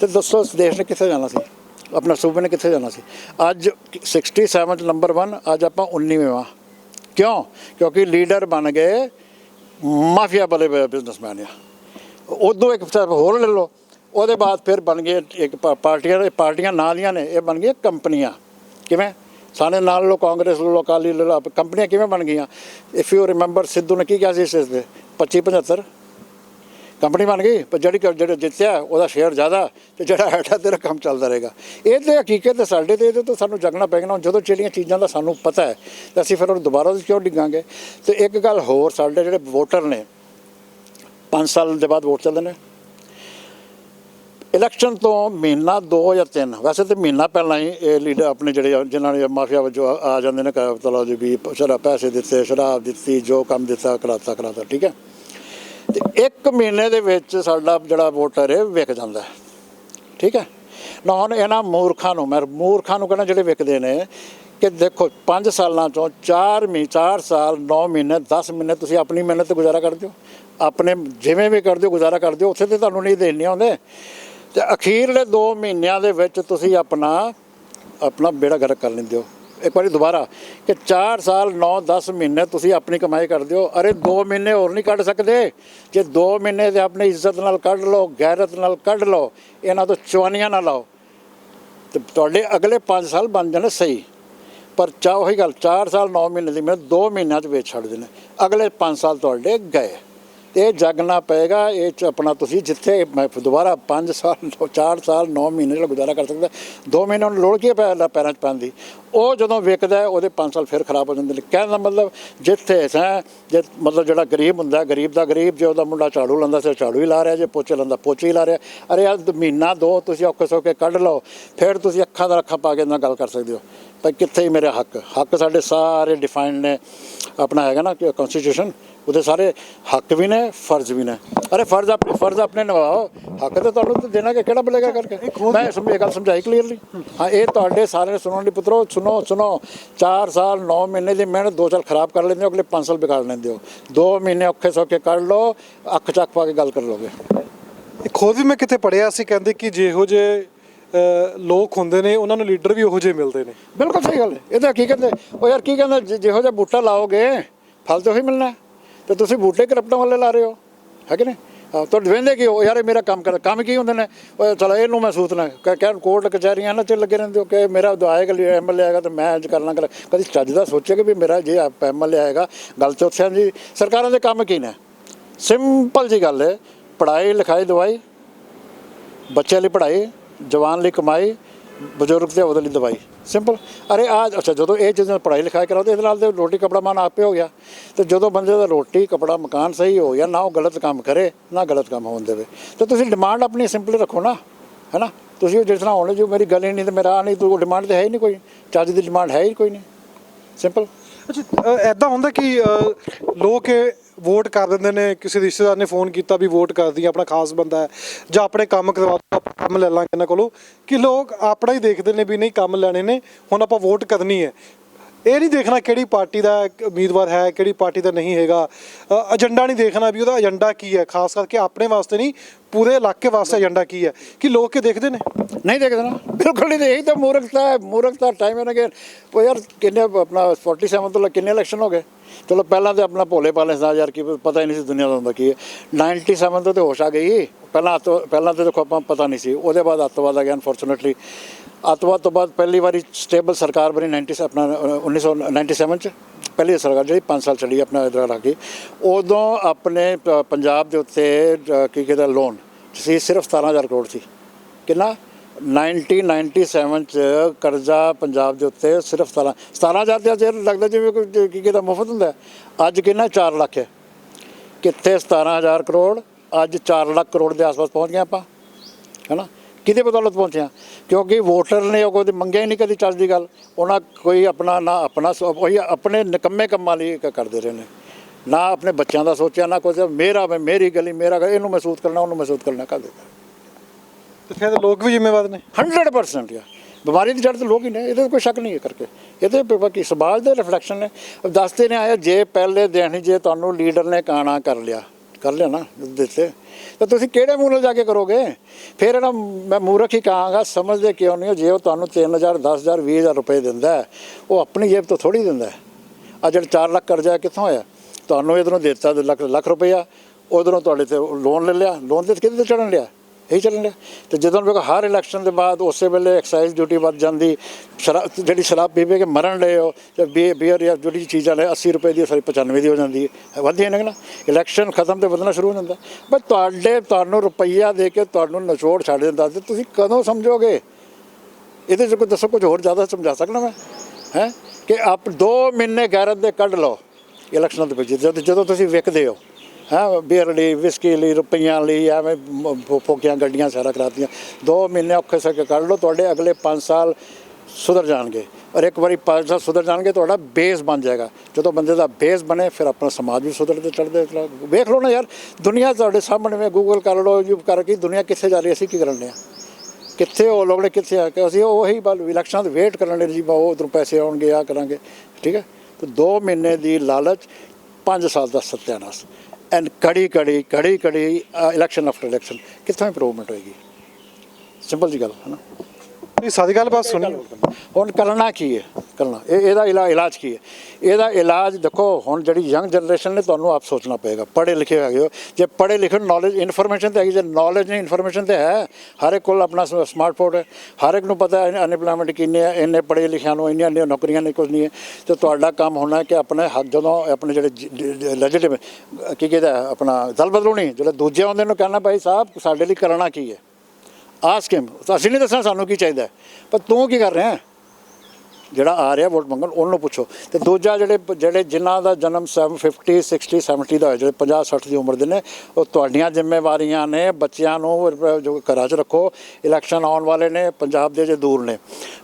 ਤੇ ਦੱਸੋ, ਇਸ ਦੇਸ਼ ਨੇ ਕਿੱਥੇ ਜਾਣਾ ਸੀ? ਆਪਣਾ ਸੂਬੇ ਨੇ ਕਿੱਥੇ ਜਾਣਾ ਸੀ? ਅੱਜ 67 ਚ ਨੰਬਰ 1 ਅੱਜ ਆਪਾਂ 19ਵੇਂ ਵਾਂ। ਕਿਉਂ? ਕਿਉਂਕਿ ਲੀਡਰ ਬਣ ਗਏ ਮਾਫੀਆ ਵਾਲੇ ਬਿਜ਼ਨਸਮੈਨ ਆ। ਉਦੋਂ ਇੱਕ ਸਟੈਪ ਹੋਰ ਲੈ ਲਓ। ਉਹਦੇ ਬਾਅਦ ਫਿਰ ਬਣ ਗਏ ਇੱਕ ਪਾਰਟੀਆਂ ਪਾਰਟੀਆਂ ਨਾਲ ਦੀਆਂ ਨੇ, ਇਹ ਬਣ ਗਈਆਂ ਕੰਪਨੀਆਂ। ਕਿਵੇਂ? ਸਾਡੇ ਨਾਲ ਲੋ ਕਾਂਗਰਸ ਲੋ ਅਕਾਲੀ ਲੈ ਲਓ ਕੰਪਨੀਆਂ ਕਿਵੇਂ ਬਣ ਗਈਆਂ? ਇਫ ਯੂ ਰਿਮੈਂਬਰ ਸਿੱਧੂ ਨੇ ਕੀ ਕਿਹਾ ਸੀ ਇਸ ਦੇ? 25 75 ਕੰਪਨੀ ਬਣ ਗਈ, ਪਰ ਜਿਹੜੀ ਜਿਹੜਾ ਜਿੱਤਿਆ, ਉਹਦਾ ਸ਼ੇਅਰ ਜ਼ਿਆਦਾ, ਤੇ ਜਿਹੜਾ ਹੈਠਾ ਤੇਰਾ ਕੰਮ ਚੱਲਦਾ ਰਹੇਗਾ। ਇਹ ਤੇ ਹਕੀਕਤ ਹੈ ਸਾਡੇ ਤੇ, ਇਹਦੇ ਤੋਂ ਸਾਨੂੰ ਜਗਣਾ ਪੈਣਾ ਜਦੋਂ ਜਿਹੜੀਆਂ ਚੀਜ਼ਾਂ ਦਾ ਸਾਨੂੰ ਪਤਾ ਹੈ, ਤਾਂ ਅਸੀਂ ਫਿਰ ਉਹਨੂੰ ਦੁਬਾਰਾ ਕਿਉਂ ਡਿੱਗਾਂਗੇ? ਤੇ ਇੱਕ ਗੱਲ ਹੋਰ, ਸਾਡੇ ਜਿਹੜੇ ਵੋਟਰ ਨੇ 5 ਸਾਲ ਦੇ ਬਾਅਦ ਵੋਟ ਚੱਲਦੇ ਨੇ। ਇਲੈਕਸ਼ਨ ਤੋਂ ਮਹੀਨਾ 2 ਜਾਂ 3 ਵੈਸੇ ਤੇ ਮਹੀਨਾ ਪਹਿਲਾਂ ਹੀ ਇਹ ਲੀਡਰ ਆਪਣੇ ਜਿਹੜੇ ਆ, ਜਿਨ੍ਹਾਂ ਨੇ ਮਾਫੀਆ ਵਜੋਂ ਆ ਜਾਂਦੇ ਨੇ ਕਿ ਚਲੋ ਜੀ ਵੀ ਸ਼ਰਾਬ ਪੈਸੇ ਦਿੱਤੇ ਸ਼ਰਾਬ ਦਿੱਤੀ ਜੋ ਕੰਮ ਦਿੱਤਾ ਕਰਾਤਾ ਕਰਾਤਾ ਠੀਕ ਹੈ। ਤੇ ਇੱਕ ਮਹੀਨੇ ਦੇ ਵਿੱਚ ਸਾਡਾ ਜਿਹੜਾ ਵੋਟਰ ਹੈ ਵਿਕ ਜਾਂਦਾ ਠੀਕ ਹੈ। ਨਾ ਹੁਣ ਇਹਨਾਂ ਮੂਰਖਾਂ ਨੂੰ ਮੈਂ ਮੂਰਖਾਂ ਨੂੰ ਕਹਿੰਦਾ ਜਿਹੜੇ ਵਿਕਦੇ ਨੇ ਕਿ ਦੇਖੋ 5 ਸਾਲਾਂ ਚੋਂ 4 ਮਹੀਨੇ 4 ਸਾਲ 9 ਮਹੀਨੇ 10 ਮਹੀਨੇ ਤੁਸੀਂ ਆਪਣੀ ਮਿਹਨਤ ਤੇ ਗੁਜ਼ਾਰਾ ਕਰਦੇ ਹੋ। ਆਪਣੇ ਜਿਵੇਂ ਵੀ ਕਰਦੇ ਹੋ ਗੁਜ਼ਾਰਾ ਕਰਦੇ ਹੋ ਉੱਥੇ ਤੇ ਤੁਹਾਨੂੰ ਨਹੀਂ ਦੇਣੇ ਆਉਂਦੇ। ਤੇ ਅਖੀਰਲੇ 2 ਮਹੀਨਿਆਂ ਦੇ ਵਿੱਚ ਤੁਸੀਂ ਆਪਣਾ ਆਪਣਾ ਬੇੜਾ ਗਰਕ ਕਰ ਲੈਂਦੇ ਹੋ। ਇੱਕ ਵਾਰੀ ਦੁਬਾਰਾ ਕਿ 4 ਸਾਲ 9 10 ਮਹੀਨੇ ਤੁਸੀਂ ਆਪਣੀ ਕਮਾਈ ਕਰਦੇ ਹੋ। ਅਰੇ 2 ਮਹੀਨੇ ਹੋਰ ਨਹੀਂ ਕੱਢ ਸਕਦੇ। ਜੇ 2 ਮਹੀਨੇ ਦੇ ਆਪਣੀ ਇੱਜ਼ਤ ਨਾਲ ਕੱਢ ਲਓ, ਗੈਰਤ ਨਾਲ ਕੱਢ ਲਓ, ਇਹਨਾਂ ਤੋਂ ਚਵਾਨੀਆਂ ਨਾ ਲਾਓ। ਤੇ ਤੁਹਾਡੇ ਅਗਲੇ 5 ਸਾਲ ਬਣ ਜਾਣੇ ਸਹੀ। ਪਰ ਚਾ, ਉਹੀ ਗੱਲ 4 ਸਾਲ 9 ਮਹੀਨੇ ਦੀ ਮੈਂ 2 ਮਹੀਨਿਆਂ 'ਚ ਵੇਚ ਛੱਡ ਦੇਣਾ। ਅਗਲੇ 5 ਸਾਲ ਤੁਹਾਡੇ ਗਏ। ਤੇ ਇਹ ਜਾਗਣਾ ਪਏਗਾ, ਇਹ ਚ ਆਪਣਾ ਤੁਸੀਂ ਜਿੱਥੇ ਮੈਂ ਦੁਬਾਰਾ 5 ਸਾਲ 4 ਸਾਲ 9 ਮਹੀਨੇ ਜਿਹੜਾ ਗੁਜ਼ਾਰਾ ਕਰ ਸਕਦਾ 2 ਮਹੀਨੇ ਨੂੰ ਲੋੜ ਕੀ ਹੈ ਪੈਰਾਂ ਪੈਰਾਂ 'ਚ ਪੈਣ ਦੀ? ਉਹ ਜਦੋਂ ਵਿਕਦਾ ਉਹਦੇ 5 ਸਾਲ ਫਿਰ ਖਰਾਬ ਹੋ ਜਾਂਦੇ ਨੇ। ਕਹਿਣ ਦਾ ਮਤਲਬ ਜਿੱਥੇ ਹੈ ਜੇ ਮਤਲਬ ਜਿਹੜਾ ਗਰੀਬ ਹੁੰਦਾ ਗਰੀਬ ਦਾ ਗਰੀਬ, ਜੇ ਉਹਦਾ ਮੁੰਡਾ ਝਾੜੂ ਲਾਉਂਦਾ ਸੀ ਝਾੜੂ ਹੀ ਲਾ ਰਿਹਾ, ਜੇ ਪੋਚੇ ਲਾਉਂਦਾ, ਪੋਚੇ ਹੀ ਲਾ ਰਿਹਾ। ਅਰੇ ਯਾਰ ਮਹੀਨਾ, ਦੋ, ਤੁਸੀਂ ਔਖੇ ਸੌਖੇ ਕੱਢ ਲਓ, ਫਿਰ ਤੁਸੀਂ ਅੱਖਾਂ ਦਾ ਅੱਖਾਂ ਪਾ ਕੇ ਨਾਲ ਗੱਲ ਕਰ ਸਕਦੇ ਹੋ। ਭਾਈ ਕਿੱਥੇ ਹੀ ਮੇਰੇ ਹੱਕ? ਹੱਕ ਸਾਡੇ ਸਾਰੇ ਡਿਫਾਈਨਡ ਨੇ। ਆਪਣਾ ਹੈਗਾ ਨਾ ਕਨਸਟੀਟਿਊਸ਼ਨ ਉਹਦੇ ਸਾਰੇ ਹੱਕ ਵੀ ਨੇ ਫਰਜ਼ ਵੀ ਨੇ। ਅਰੇ ਫਰਜ਼ ਆਪਣੇ ਫਰਜ਼ ਆਪਣੇ ਨਿਭਾਓ। ਹੱਕ ਤੇ ਤੁਹਾਨੂੰ ਤੇ ਦੇਣਾ ਕਿ ਕਿਹੜਾ ਬਲੇਗਾ ਕਰਕੇ। ਮੈਂ ਸਮਝ ਗੱਲ ਸਮਝਾਈ ਕਲੀਅਰਲੀ ਹਾਂ ਇਹ ਤੁਹਾਡੇ ਸਾਰੇ ਸੁਣਨ ਦੀ ਪੁੱਤਰੋ ਸੁਣੋ ਸੁਣੋ। 4 ਸਾਲ 9 ਮਹੀਨੇ ਦੀ ਮਿਹਨਤ ਦੋ ਸਾਲ ਖਰਾਬ ਕਰ ਲੈਂਦੇ ਹੋ ਅਗਲੇ 5 ਸਾਲ ਵਿਗਾੜ ਲੈਂਦੇ ਹੋ। 2 ਮਹੀਨੇ ਔਖੇ ਸੌਖੇ ਕੱਢ ਲਓ ਅੱਖ ਚੱਕ ਪਾ ਕੇ ਗੱਲ ਕਰ ਲੋਗੇ ਇਹ ਖੁਦ ਵੀ ਮੈਂ ਕਿਤੇ ਪੜਿਆ ਸੀ ਕਹਿੰਦੇ ਕਿ ਜਿਹੋ ਜੇ ਲੋਕ ਹੁੰਦੇ ਨੇ ਉਹਨਾਂ ਨੂੰ ਲੀਡਰ ਵੀ ਉਹੋ ਜਿਹੇ ਮਿਲਦੇ ਨੇ। ਬਿਲਕੁਲ ਸਹੀ ਗੱਲ ਹੈ। ਇਹ ਤਾਂ ਹਕੀਕਤ ਹੈ ਉਹ ਯਾਰ ਕੀ ਕਹਿੰਦਾ ਜਿਹੋ ਜਿਹਾ ਬੂਟਾ ਲਾਓਗੇ ਫਲ ਤਾਂ ਉਹੀ ਮਿਲਣਾ। ਤੇ ਤੁਸੀਂ ਬੂਟੇ ਕਰਪਟਾਂ ਵਾਲੇ ਲਾ ਰਹੇ ਹੋ? ਹੈ ਕਿ ਨਹੀਂ? ਤੁਹਾਡੇ ਵੇਂਦੇ ਕੀ ਹੋ? ਯਾਰ ਮੇਰਾ ਕੰਮ ਕਰ, ਕੰਮ ਕੀ ਹੁੰਦੇ ਨੇ? ਚਲੋ ਇਹਨੂੰ ਮੈਂ ਸੂਤਨਾ ਕਹਿਣ ਕੋਰਟ ਕਚਹਿਰੀਆਂ ਨਾਲ ਚ ਲੱਗੇ ਰਹਿੰਦੇ ਹੋ ਕਿ ਮੇਰਾ ਉਦੋਂ ਆਏਗਾ ਐਮਐਲਏ ਆਏਗਾ ਤਾਂ ਮੈਂ ਅੱਜ ਕਰਨਾ ਕਰ। ਕਦੀ ਚੱਜ ਦਾ ਸੋਚਿਆ ਕਿ ਵੀ ਮੇਰਾ ਜੇ ਐਮਐਲਏ ਆਏਗਾ ਗੱਲ ਤੇ ਉੱਥੇ ਆ ਜੀ। ਸਰਕਾਰਾਂ ਦੇ ਕੰਮ ਕੀ ਨੇ? ਸਿੰਪਲ ਜੀ ਗੱਲ ਹੈ ਪੜ੍ਹਾਈ, ਲਿਖਾਈ, ਦਵਾਈ, ਬੱਚਿਆਂ ਲਈ ਪੜ੍ਹਾਈ, ਜਵਾਨ ਲਈ ਕਮਾਈ ਬਜ਼ੁਰਗ ਤੇ ਉਹਦੇ ਲਈ ਦਵਾਈ। ਸਿੰਪਲ ਅਰੇ ਆ ਅੱਛਾ, ਜਦੋਂ ਇਹ ਚੀਜ਼ਾਂ ਪੜ੍ਹਾਈ ਲਿਖਾਈ ਕਰਾਓ ਤੇ ਇਹਦੇ ਨਾਲ ਤੇ ਰੋਟੀ ਕਪੜਾ ਮਾਨ ਆਪੇ ਹੋ ਗਿਆ। ਤੇ ਜਦੋਂ ਬੰਦੇ ਦਾ ਰੋਟੀ, ਕਪੜਾ, ਮਕਾਨ ਸਹੀ ਹੋ ਗਿਆ, ਨਾ ਉਹ ਗਲਤ ਕੰਮ ਕਰੇ, ਨਾ ਗਲਤ ਕੰਮ ਹੋਣ ਦੇਵੇ। ਤੇ ਤੁਸੀਂ ਡਿਮਾਂਡ ਆਪਣੀ ਸਿੰਪਲ ਰੱਖੋ ਨਾ ਹੈਨਾ ਤੁਸੀਂ ਉਹ ਜਿਸ ਤਰ੍ਹਾਂ ਹੋਣੇ ਜੋ ਮੇਰੀ ਗੱਲ ਹੀ ਨਹੀਂ ਤੇ ਮੇਰਾ ਆਹ ਨਹੀਂ, ਤੂੰ ਡਿਮਾਂਡ ਤੇ ਹੈ ਹੀ ਨਹੀਂ ਕੋਈ। ਚੱਜ ਦੀ ਡਿਮਾਂਡ ਹੈ ਹੀ ਕੋਈ ਨਹੀਂ। ਸਿੰਪਲ ਅੱਛਾ ਐਦਾਂ ਹੁੰਦਾ ਕਿ ਲੋਕ ਵੋਟ ਕਰ ਦਿੰਦੇ ਨੇ, ਕਿਸੇ ਰਿਸ਼ਤੇਦਾਰ ਨੇ ਫੋਨ ਕੀਤਾ ਵੀ ਵੋਟ ਕਰਦੀ ਆਪਣਾ ਖਾਸ ਬੰਦਾ ਹੈ, ਜਾਂ ਆਪਣੇ ਕੰਮ ਕਰਵਾ ਦਿਓ, ਆਪਾਂ ਕੰਮ ਲੈ ਲਾਂਗੇ ਇਹਨਾਂ ਕੋਲੋਂ, ਕਿ ਲੋਕ ਆਪਣਾ ਹੀ ਦੇਖਦੇ ਨੇ ਵੀ ਨਹੀਂ ਕੰਮ ਲੈਣੇ ਨੇ, ਹੁਣ ਆਪਾਂ ਵੋਟ ਕਰਨੀ ਹੈ। ਇਹ ਨਹੀਂ ਦੇਖਣਾ ਕਿਹੜੀ ਪਾਰਟੀ ਦਾ ਉਮੀਦਵਾਰ ਹੈ, ਕਿਹੜੀ ਪਾਰਟੀ ਦਾ ਨਹੀਂ ਹੈਗਾ। ਏਜੰਡਾ ਨਹੀਂ ਦੇਖਣਾ ਵੀ ਉਹਦਾ ਏਜੰਡਾ ਕੀ ਹੈ, ਖਾਸ ਕਰਕੇ ਆਪਣੇ ਵਾਸਤੇ ਨਹੀਂ, ਪੂਰੇ ਇਲਾਕੇ ਵਾਸਤੇ ਏਜੰਡਾ ਕੀ ਹੈ, ਕਿ ਲੋਕ ਇਹ ਦੇਖਦੇ ਨੇ? ਨਹੀਂ ਦੇਖਦੇ ਨਾ। ਬਿਲਕੁਲ ਨਹੀਂ, ਇਹੀ ਤਾਂ ਮੂਰਖਤਾ ਹੈ, ਮੂਰਖਤਾ ਟਾਈਮ ਹੈ ਨਾ ਕਿ, ਉਹ ਯਾਰ ਕਿੰਨੇ ਆਪਣਾ 47 ਤੋਂ ਲੈ ਕਿੰਨੇ ਇਲੈਕਸ਼ਨ ਹੋ ਗਏ? ਚਲੋ ਪਹਿਲਾਂ ਤੇ ਆਪਣਾ ਭੋਲੇ ਭਾਲੇ ਸਾਹ ਯਾਰ ਕੀ ਪਤਾ ਹੀ ਨਹੀਂ ਸੀ ਦੁਨੀਆ ਦਾ ਹੁੰਦਾ ਕੀ ਹੈ। 97 ਤੋਂ ਤੇ ਹੋਸ਼ ਆ ਗਈ। ਪਹਿਲਾਂ ਅੱਤ ਪਹਿਲਾਂ ਤੇ ਦੇਖੋ ਆਪਾਂ ਪਤਾ ਨਹੀਂ ਸੀ। ਉਹਦੇ ਬਾਅਦ ਅੱਤਵਾਦ ਆ ਗਿਆ ਅਨਫੋਰਚੂਨੇਟਲੀ ਅੱਤਵਾਦ ਤੋਂ ਬਾਅਦ ਪਹਿਲੀ ਵਾਰੀ ਸਟੇਬਲ ਸਰਕਾਰ ਬਣੀ 90 ਆਪਣਾ ਅ, 1997 ਚ। ਪਹਿਲੀ ਸਰਕਾਰ ਜਿਹੜੀ 5 ਸਾਲ ਚੱਲੀ ਆਪਣਾ ਇਧਰ ਰੱਖ ਕੇ। ਉਦੋਂ ਆਪਣੇ ਪੰਜਾਬ ਦੇ ਉੱਤੇ ਕੀ ਕਹਿੰਦਾ ਲੋਨ ਸੀ ਸਿਰਫ 17000 ਕਰੋੜ ਸੀ। ਕਿੰਨਾ? 1997 ਚ ਕਰਜ਼ਾ ਪੰਜਾਬ ਦੇ ਉੱਤੇ ਸਿਰਫ 17 17000 ਦੇ ਅਜੇ ਲੱਗਦਾ ਜਿਵੇਂ ਕੋਈ ਕੀ ਕਿਦਾ ਮੁਫਤ ਹੁੰਦਾ ਅੱਜ ਕਿੰਨਾ? 4 ਲੱਖ ਹੈ। ਕਿੱਥੇ? 17000 ਕਰੋੜ। ਅੱਜ 4 ਲੱਖ ਕਰੋੜ ਦੇ ਆਸ-ਪਾਸ ਪਹੁੰਚ ਗਏ ਆਪਾਂ। ਹੈਨਾ? ਕਿਹਦੇ ਬਦੌਲਤ ਪਹੁੰਚਿਆ ਕਿਉਂਕਿ ਵੋਟਰ ਨੇ ਉਹ ਕੋਈ ਮੰਗਿਆ ਹੀ ਨਹੀਂ ਕਦੀ ਚੱਜ ਦੀ ਗੱਲ। ਉਹਨਾਂ ਕੋਈ ਆਪਣਾ ਨਾ ਆਪਣਾ ਸੋ- ਉਹੀ ਆਪਣੇ ਨਿਕੰਮੇ ਕੰਮਾਂ ਲਈ ਕਰਦੇ ਰਹੇ ਨੇ। ਨਾ ਆਪਣੇ ਬੱਚਿਆਂ ਦਾ ਸੋਚਿਆ, ਨਾ ਕੁਝ ਮੇਰਾ ਮੇਰੀ ਗਲੀ, ਮੇਰਾ ਇਹਨੂੰ ਮਹਿਸੂਸ ਕਰਨਾ, ਉਹਨੂੰ ਮਹਿਸੂਸ ਕਰਨਾ ਕਰਦੇ ਤੇ ਫਿਰ ਲੋਕ ਵੀ ਜ਼ਿੰਮੇਵਾਰ ਨੇ। 100% ਯਾਰ। ਬਿਮਾਰੀ ਦੀ ਜੜ ਤੇ ਲੋਕ ਹੀ ਨੇ, ਇਹਦੇ 'ਤੇ ਕੋਈ ਸ਼ੱਕ ਨਹੀਂ ਹੈ ਕਰਕੇ। ਇਹਦੇ ਬਾਕੀ ਸਮਾਜ ਦੇ ਰਿਫਲੈਕਸ਼ਨ ਨੇ। ਦੱਸਦੇ ਨੇ ਆਇਆ ਜੇ ਪਹਿਲੇ ਦਿਨ ਹੀ ਜੇ ਤੁਹਾਨੂੰ ਲੀਡਰ ਨੇ ਕਾਣਾ ਕਰ ਲਿਆ ਕਰ ਲਿਆ ਨਾ, ਦਿੱਤੇ। ਤਾਂ ਤੁਸੀਂ ਕਿਹੜੇ ਮੂੰਹ ਜਾ ਕੇ ਕਰੋਗੇ? ਫਿਰ ਨਾ ਮੈਂ ਮੂਰਖ ਹੀ ਕਹਾਂਗਾ, ਸਮਝਦੇ ਕਿਉਂ ਨਹੀਂ ਹੋ? ਜੇ ਉਹ ਤੁਹਾਨੂੰ 3000 10000 20000 ਰੁਪਏ ਦਿੰਦਾ ਉਹ ਆਪਣੀ ਜੇਬ ਤੋਂ ਥੋੜੀ ਦਿੰਦਾ ਆ ਜਿਹੜਾ 4 ਲੱਖ ਕਰਜ਼ਾ ਕਿੱਥੋਂ ਆਇਆ? ਤੁਹਾਨੂੰ ਇਧਰੋਂ ਦਿੱਤਾ, ਲੱਖ ਲੱਖ ਰੁਪਇਆ। ਉਧਰੋਂ ਤੁਹਾਡੇ ਤੇ ਲੋਨ ਲੈ ਲਿਆ। ਲੋਨ ਤੇ ਕਿਹਦੇ ਤੇ ਚੜਨ ਲਿਆ? ਇਹੀ ਚੱਲਣ ਡਿਆ। ਤੇ ਜਦੋਂ ਵੇਖੋ ਹਰ ਇਲੈਕਸ਼ਨ ਦੇ ਬਾਅਦ ਉਸੇ ਵੇਲੇ ਐਕਸਾਈਜ਼ ਡਿਊਟੀ ਵੱਧ ਜਾਂਦੀ, ਸ਼ਰਾਬ ਜਿਹੜੀ ਸ਼ਰਾਬ ਪੀ ਪੀ ਕੇ ਮਰਨ ਲਏ ਹੋ ਤੇ ਬੀ- ਬੀਅਰ ਜਾਂ ਜਿਹੜੀ ਚੀਜ਼ਾਂ ਨੇ 80 ਰੁਪਏ ਦੀ, ਸਾਰੀ 95 ਦੀ ਹੋ ਜਾਂਦੀ ਹੈ। ਵਧਦੀ ਹੈ ਨਾ? ਇਲੈਕਸ਼ਨ ਖਤਮ ਤੇ ਵਧਣਾ ਸ਼ੁਰੂ ਹੋ ਜਾਂਦਾ। ਬਸ ਤੁਹਾਡੇ, ਤੁਹਾਨੂੰ ਰੁਪਈਆ ਦੇ ਕੇ ਤੁਹਾਨੂੰ ਨਿਚੋੜ ਛੱਡ ਦਿੰਦਾ ਤੇ ਤੁਸੀਂ ਕਦੋਂ ਸਮਝੋਗੇ? ਇਹਦੇ 'ਚ ਕੋਈ ਦੱਸੋ, ਕੁਝ ਹੋਰ ਜ਼ਿਆਦਾ ਸਮਝਾ ਸਕਦਾ ਮੈਂ? ਹੈ? ਕਿ ਆਪ 2 ਮਹੀਨੇ ਗੈਰਤ ਦੇ ਕੱਢ ਲਓ ਇਲੈਕਸ਼ਨਾਂ ਦੇ ਵਿੱਚ। ਜਦੋਂ ਤੁਸੀਂ ਵਿਕਦੇ ਹੋ। ਹੈ ਬੀਅਰ ਲਈ ਵਿਸਕੀ ਲਈ ਰੁਪਈਆਂ ਲਈ ਐਵੇਂ ਫੋਕੀਆਂ ਗੱਡੀਆਂ ਸਾਰਾ ਕਰਾਤੀਆਂ। 2 ਮਹੀਨੇ ਔਖੇ ਸਕੇ ਕਰ ਲਓ ਤੁਹਾਡੇ ਅਗਲੇ 5 ਸਾਲ ਸੁਧਰ ਜਾਣਗੇ। ਔਰ ਇੱਕ ਵਾਰੀ 5 ਸਾਲ ਸੁਧਰ ਜਾਣਗੇ ਤੁਹਾਡਾ ਬੇਸ ਬਣ ਜਾਏਗਾ। ਜਦੋਂ ਬੰਦੇ ਦਾ ਬੇਸ ਬਣੇ ਫਿਰ ਆਪਣਾ ਸਮਾਜ ਵੀ ਸੁਧਰਦੇ ਚੜਦੇ ਵੇਖ ਲਓ ਨਾ ਯਾਰ ਦੁਨੀਆ ਤੁਹਾਡੇ ਸਾਹਮਣੇ ਵੇ ਗੂਗਲ ਕਰ ਲਓ ਯੂਟਿਊਬ ਕਰਕੇ ਦੁਨੀਆ ਕਿੱਥੇ ਜਾ ਰਹੀ ਹੈ, ਅਸੀਂ ਕੀ ਕਰਨ ਲਿਆ ਕਿੱਥੇ ਉਹ ਲੋਕ ਨੇ ਕਿੱਥੇ ਆ ਕੇ ਅਸੀਂ ਉਹੀ ਬਲ ਇਲੈਕਸ਼ਨਾਂ ਦੇ ਵੇਟ ਕਰਨ ਲਈ ਜੀ ਉਹ ਉਧਰੋਂ ਪੈਸੇ ਆਉਣਗੇ ਆ ਕਰਾਂਗੇ। ਠੀਕ ਹੈ? ਤੇ 2 ਮਹੀਨੇ ਦੀ ਲਾਲਚ 5 ਸਾਲ ਦਾ ਸਤਿਆਨਾਸ਼। ਐਂਡ ਕੜੀ ਕੜੀ ਕੜੀ ਕੜੀ ਇਲੈਕਸ਼ਨ ਆਫਟਰ ਇਲੈਕਸ਼ਨ ਕਿੱਥੋਂ ਇੰਪਰੂਵਮੈਂਟ ਹੋਏਗੀ ਸਿੰਪਲ ਜੀ ਗੱਲ ਹੈ ਨਾ ਇਹ ਗੱਲ ਬਸ ਸੁਣੀ। ਹੁਣ ਕਰਨਾ ਕੀ ਹੈ? ਕਰਨਾ। ਇਹ ਇਹਦਾ ਇਲਾ- ਇਲਾਜ ਕੀ ਹੈ? ਇਹਦਾ ਇਲਾਜ ਦੇਖੋ, ਹੁਣ ਜਿਹੜੀ ਯੰਗ ਜਨਰੇਸ਼ਨ ਨੇ ਤੁਹਾਨੂੰ ਆਪ ਸੋਚਣਾ ਪਏਗਾ। ਪੜ੍ਹੇ ਲਿਖੇ ਹੈਗੇ ਹੋ। ਜੇ ਪੜ੍ਹੇ ਲਿਖੇ ਨੌਲੇਜ ਇਨਫੋਰਮੇਸ਼ਨ ਤੇ ਹੈਗੀ, ਜੇ ਨੌਲੇਜ ਨਹੀਂ ਇਨਫੋਰਮੇਸ਼ਨ ਤੇ ਹੈ, ਹਰ ਇੱਕ ਕੋਲ ਆਪਣਾ ਸਮਾਰਟਫੋਨ ਹੈ। ਹਰ ਇੱਕ ਨੂੰ ਪਤਾ ਹੈ ਅਨਪਲੋਇਮੈਂਟ ਕਿੰਨੇ ਹੈ, ਇੰਨੇ ਪੜ੍ਹੇ ਲਿਖਿਆ ਨੂੰ, ਇੰਨੀਆਂ ਇੰਨੀਆਂ ਨੌਕਰੀਆਂ ਨਹੀਂ ਕੁਝ ਨਹੀਂ ਹੈ। ਤੇ ਤੁਹਾਡਾ ਕੰਮ ਹੋਣਾ ਕਿ ਆਪਣੇ ਹੱਕ ਜਦੋਂ ਆਪਣੇ ਜਿਹੜੇ ਲੈਜਿਟਿਮ ਕੀ ਕਹਿੰਦਾ ਆਪਣਾ ਦਲ ਬਦਲੂਣੀ ਨਹੀਂ ਜਿਹੜੇ ਦੂਜੇ ਆਉਂਦੇ ਨੂੰ ਕਹਿਣਾ, ਭਾਈ ਸਾਹਿਬ, ਸਾਡੇ ਲਈ ਕਰਨਾ ਕੀ ਹੈ? ਆਸਕ ਹਿਮ ਅਸੀਂ ਨਹੀਂ ਦੱਸਣਾ ਸਾਨੂੰ ਕੀ ਚਾਹੀਦਾ। ਪਰ ਤੂੰ ਕੀ ਕਰ ਰਿਹਾ? ਜਿਹੜਾ ਆ ਰਿਹਾ ਵੋਟ ਮੰਗਣ, ਉਹਨੂੰ ਪੁੱਛੋ। ਤੇ ਦੂਜਾ ਜਿਹੜੇ ਜਿਹੜੇ ਜਿਨ੍ਹਾਂ ਦਾ ਜਨਮ 750 60 70 ਦਾ ਹੋਇਆ, ਜਿਹੜੇ 50 60 ਦੀ ਉਮਰ ਦੇ ਨੇ, ਉਹ ਤੁਹਾਡੀਆਂ ਜ਼ਿੰਮੇਵਾਰੀਆਂ ਨੇ, ਬੱਚਿਆਂ ਨੂੰ ਜੋ ਘਰਾਂ 'ਚ ਰੱਖੋ ਇਲੈਕਸ਼ਨ ਆਉਣ ਵਾਲੇ ਨੇ, ਪੰਜਾਬ ਦੇ ਜੇ ਦੂਰ ਨੇ।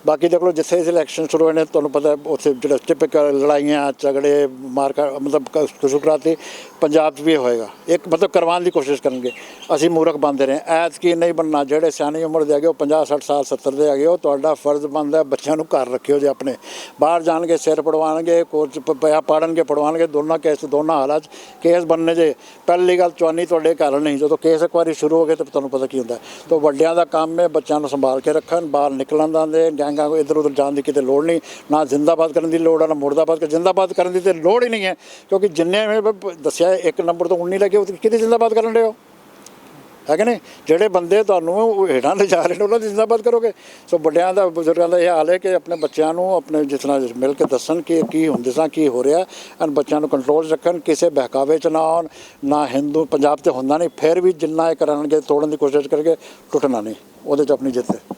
ਬਾਕੀ ਦੇਖ ਲਓ, ਜਿੱਥੇ ਇਸ ਇਲੈਕਸ਼ਨ ਸ਼ੁਰੂ ਹੋਏ ਨੇ, ਤੁਹਾਨੂੰ ਪਤਾ ਹੈ ਉੱਥੇ ਜਿਹੜਾ ਟਿਪੀਕਲ ਲੜਾਈਆਂ, ਝਗੜੇ ਮਾਰ ਮਤਲਬ ਕੁਸ਼ੁਕਰਾਤੀ ਪੰਜਾਬ 'ਚ ਵੀ ਹੋਏਗਾ। ਇੱਕ ਮਤਲਬ ਕਰਵਾਉਣ ਦੀ ਕੋਸ਼ਿਸ਼ ਕਰਨਗੇ। ਅਸੀਂ ਮੂਰਖ ਬੰਦੇ ਰਹੇ ਐਤ ਕੀ ਨਹੀਂ ਬਣਨਾ। ਜਿਹੜੇ ਸਿਆਣੀ ਉਮਰ ਦੇ ਹੈਗੇ, ਉਹ 50 60 ਸਾਲ 70 ਦੇ ਹੈਗੇ, ਉਹ ਤੁਹਾਡਾ ਫਰਜ਼ ਬਣਦਾ, ਬੱਚਿਆਂ ਨੂੰ ਘਰ ਰੱਖਿਓ ਜੇ ਆਪਣੇ। ਬਾਹਰ ਜਾਣਗੇ, ਸਿਰ ਪੜਵਾਉਣਗੇ ਕੋਚ ਪ- ਪਿਆ ਪਾੜਨਗੇ, ਪੜਵਾਉਣਗੇ, ਦੋਨਾਂ ਕੇਸ, ਦੋਨਾਂ ਹਾਲਾਤ 'ਚ ਕੇਸ ਬਣਨੇ ਜੇ। ਪਹਿਲੀ ਗੱਲ ਚਵਾਨੀ ਤੁਹਾਡੇ ਘਰ ਨਹੀਂ, ਜਦੋਂ ਕੇਸ ਇੱਕ ਵਾਰੀ ਸ਼ੁਰੂ ਹੋ ਗਏ ਤਾਂ ਤੁਹਾਨੂੰ ਪਤਾ ਕੀ ਹੁੰਦਾ। ਤਾਂ ਵੱਡਿਆਂ ਦਾ ਕੰਮ ਹੈ, ਬੱਚਿਆਂ ਨੂੰ ਸੰਭਾਲ ਕੇ ਰੱਖਣ, ਬਾਹਰ ਨਿਕਲਣ ਦਾ ਦੇ, ਗੈਂਗਾਂ ਇੱਧਰ ਉੱਧਰ ਜਾਣ ਦੀ ਕਿਤੇ ਲੋੜ ਨਹੀਂ। ਨਾ ਜ਼ਿੰਦਾਬਾਦ ਕਰਨ ਦੀ ਲੋੜ ਹੈ ਨਾ ਮੁਰਦਾਬਾਦ ਕਰ ਜ਼ਿੰਦਾਬਾਦ ਕਰਨ ਦੀ ਤੇ ਲੋੜ ਹੀ ਨਹੀਂ ਹੈ। ਕਿਉਂਕਿ ਜਿੰਨੇ ਮੈਂ ਦੱਸਿਆ ਇੱਕ ਨੰਬਰ ਤੋਂ 19 ਲੱਗੇ ਉਹ ਕਿਤੇ ਜ਼ਿੰਦਾਬਾਦ ਕਰਨ ਰਹੇ ਹੋ? ਹੈ ਕਿ ਨਹੀਂ? ਜਿਹੜੇ ਬੰਦੇ ਤੁਹਾਨੂੰ ਹੇਠਾਂ ਲਿਜਾ ਰਹੇ ਨੇ, ਉਹਨਾਂ ਦੀ ਜ਼ਿੰਦਾਬਾਦ ਕਰੋਗੇ। ਸੋ ਵੱਡਿਆਂ ਦਾ, ਬਜ਼ੁਰਗਾਂ ਦਾ ਇਹ ਹਾਲ ਹੈ ਕਿ ਆਪਣੇ ਬੱਚਿਆਂ ਨੂੰ ਆਪਣੇ ਜਿਸ ਤਰ੍ਹਾਂ ਮਿਲ ਕੇ ਦੱਸਣ ਕਿ ਕੀ ਹੁੰਦੇ ਸਾਂ, ਕੀ ਹੋ ਰਿਹਾ। ਐਨ ਬੱਚਿਆਂ ਨੂੰ ਕੰਟਰੋਲ 'ਚ ਰੱਖਣ, ਕਿਸੇ ਬਹਿਕਾਵੇ 'ਚ ਨਾ ਆਉਣ, ਨਾ ਹਿੰਦੂ ਪੰਜਾਬ ਤੇ ਹੁੰਦਾ ਨਹੀਂ। ਫਿਰ ਵੀ ਜਿੰਨਾ ਇਹ ਕਰਨਗੇ ਤੋੜਨ ਦੀ ਕੋਸ਼ਿਸ਼ ਕਰਕੇ ਟੁੱਟਣਾ ਨਹੀਂ। ਉਹਦੇ 'ਚ ਆਪਣੀ ਜਿੱਤ ਹੈ।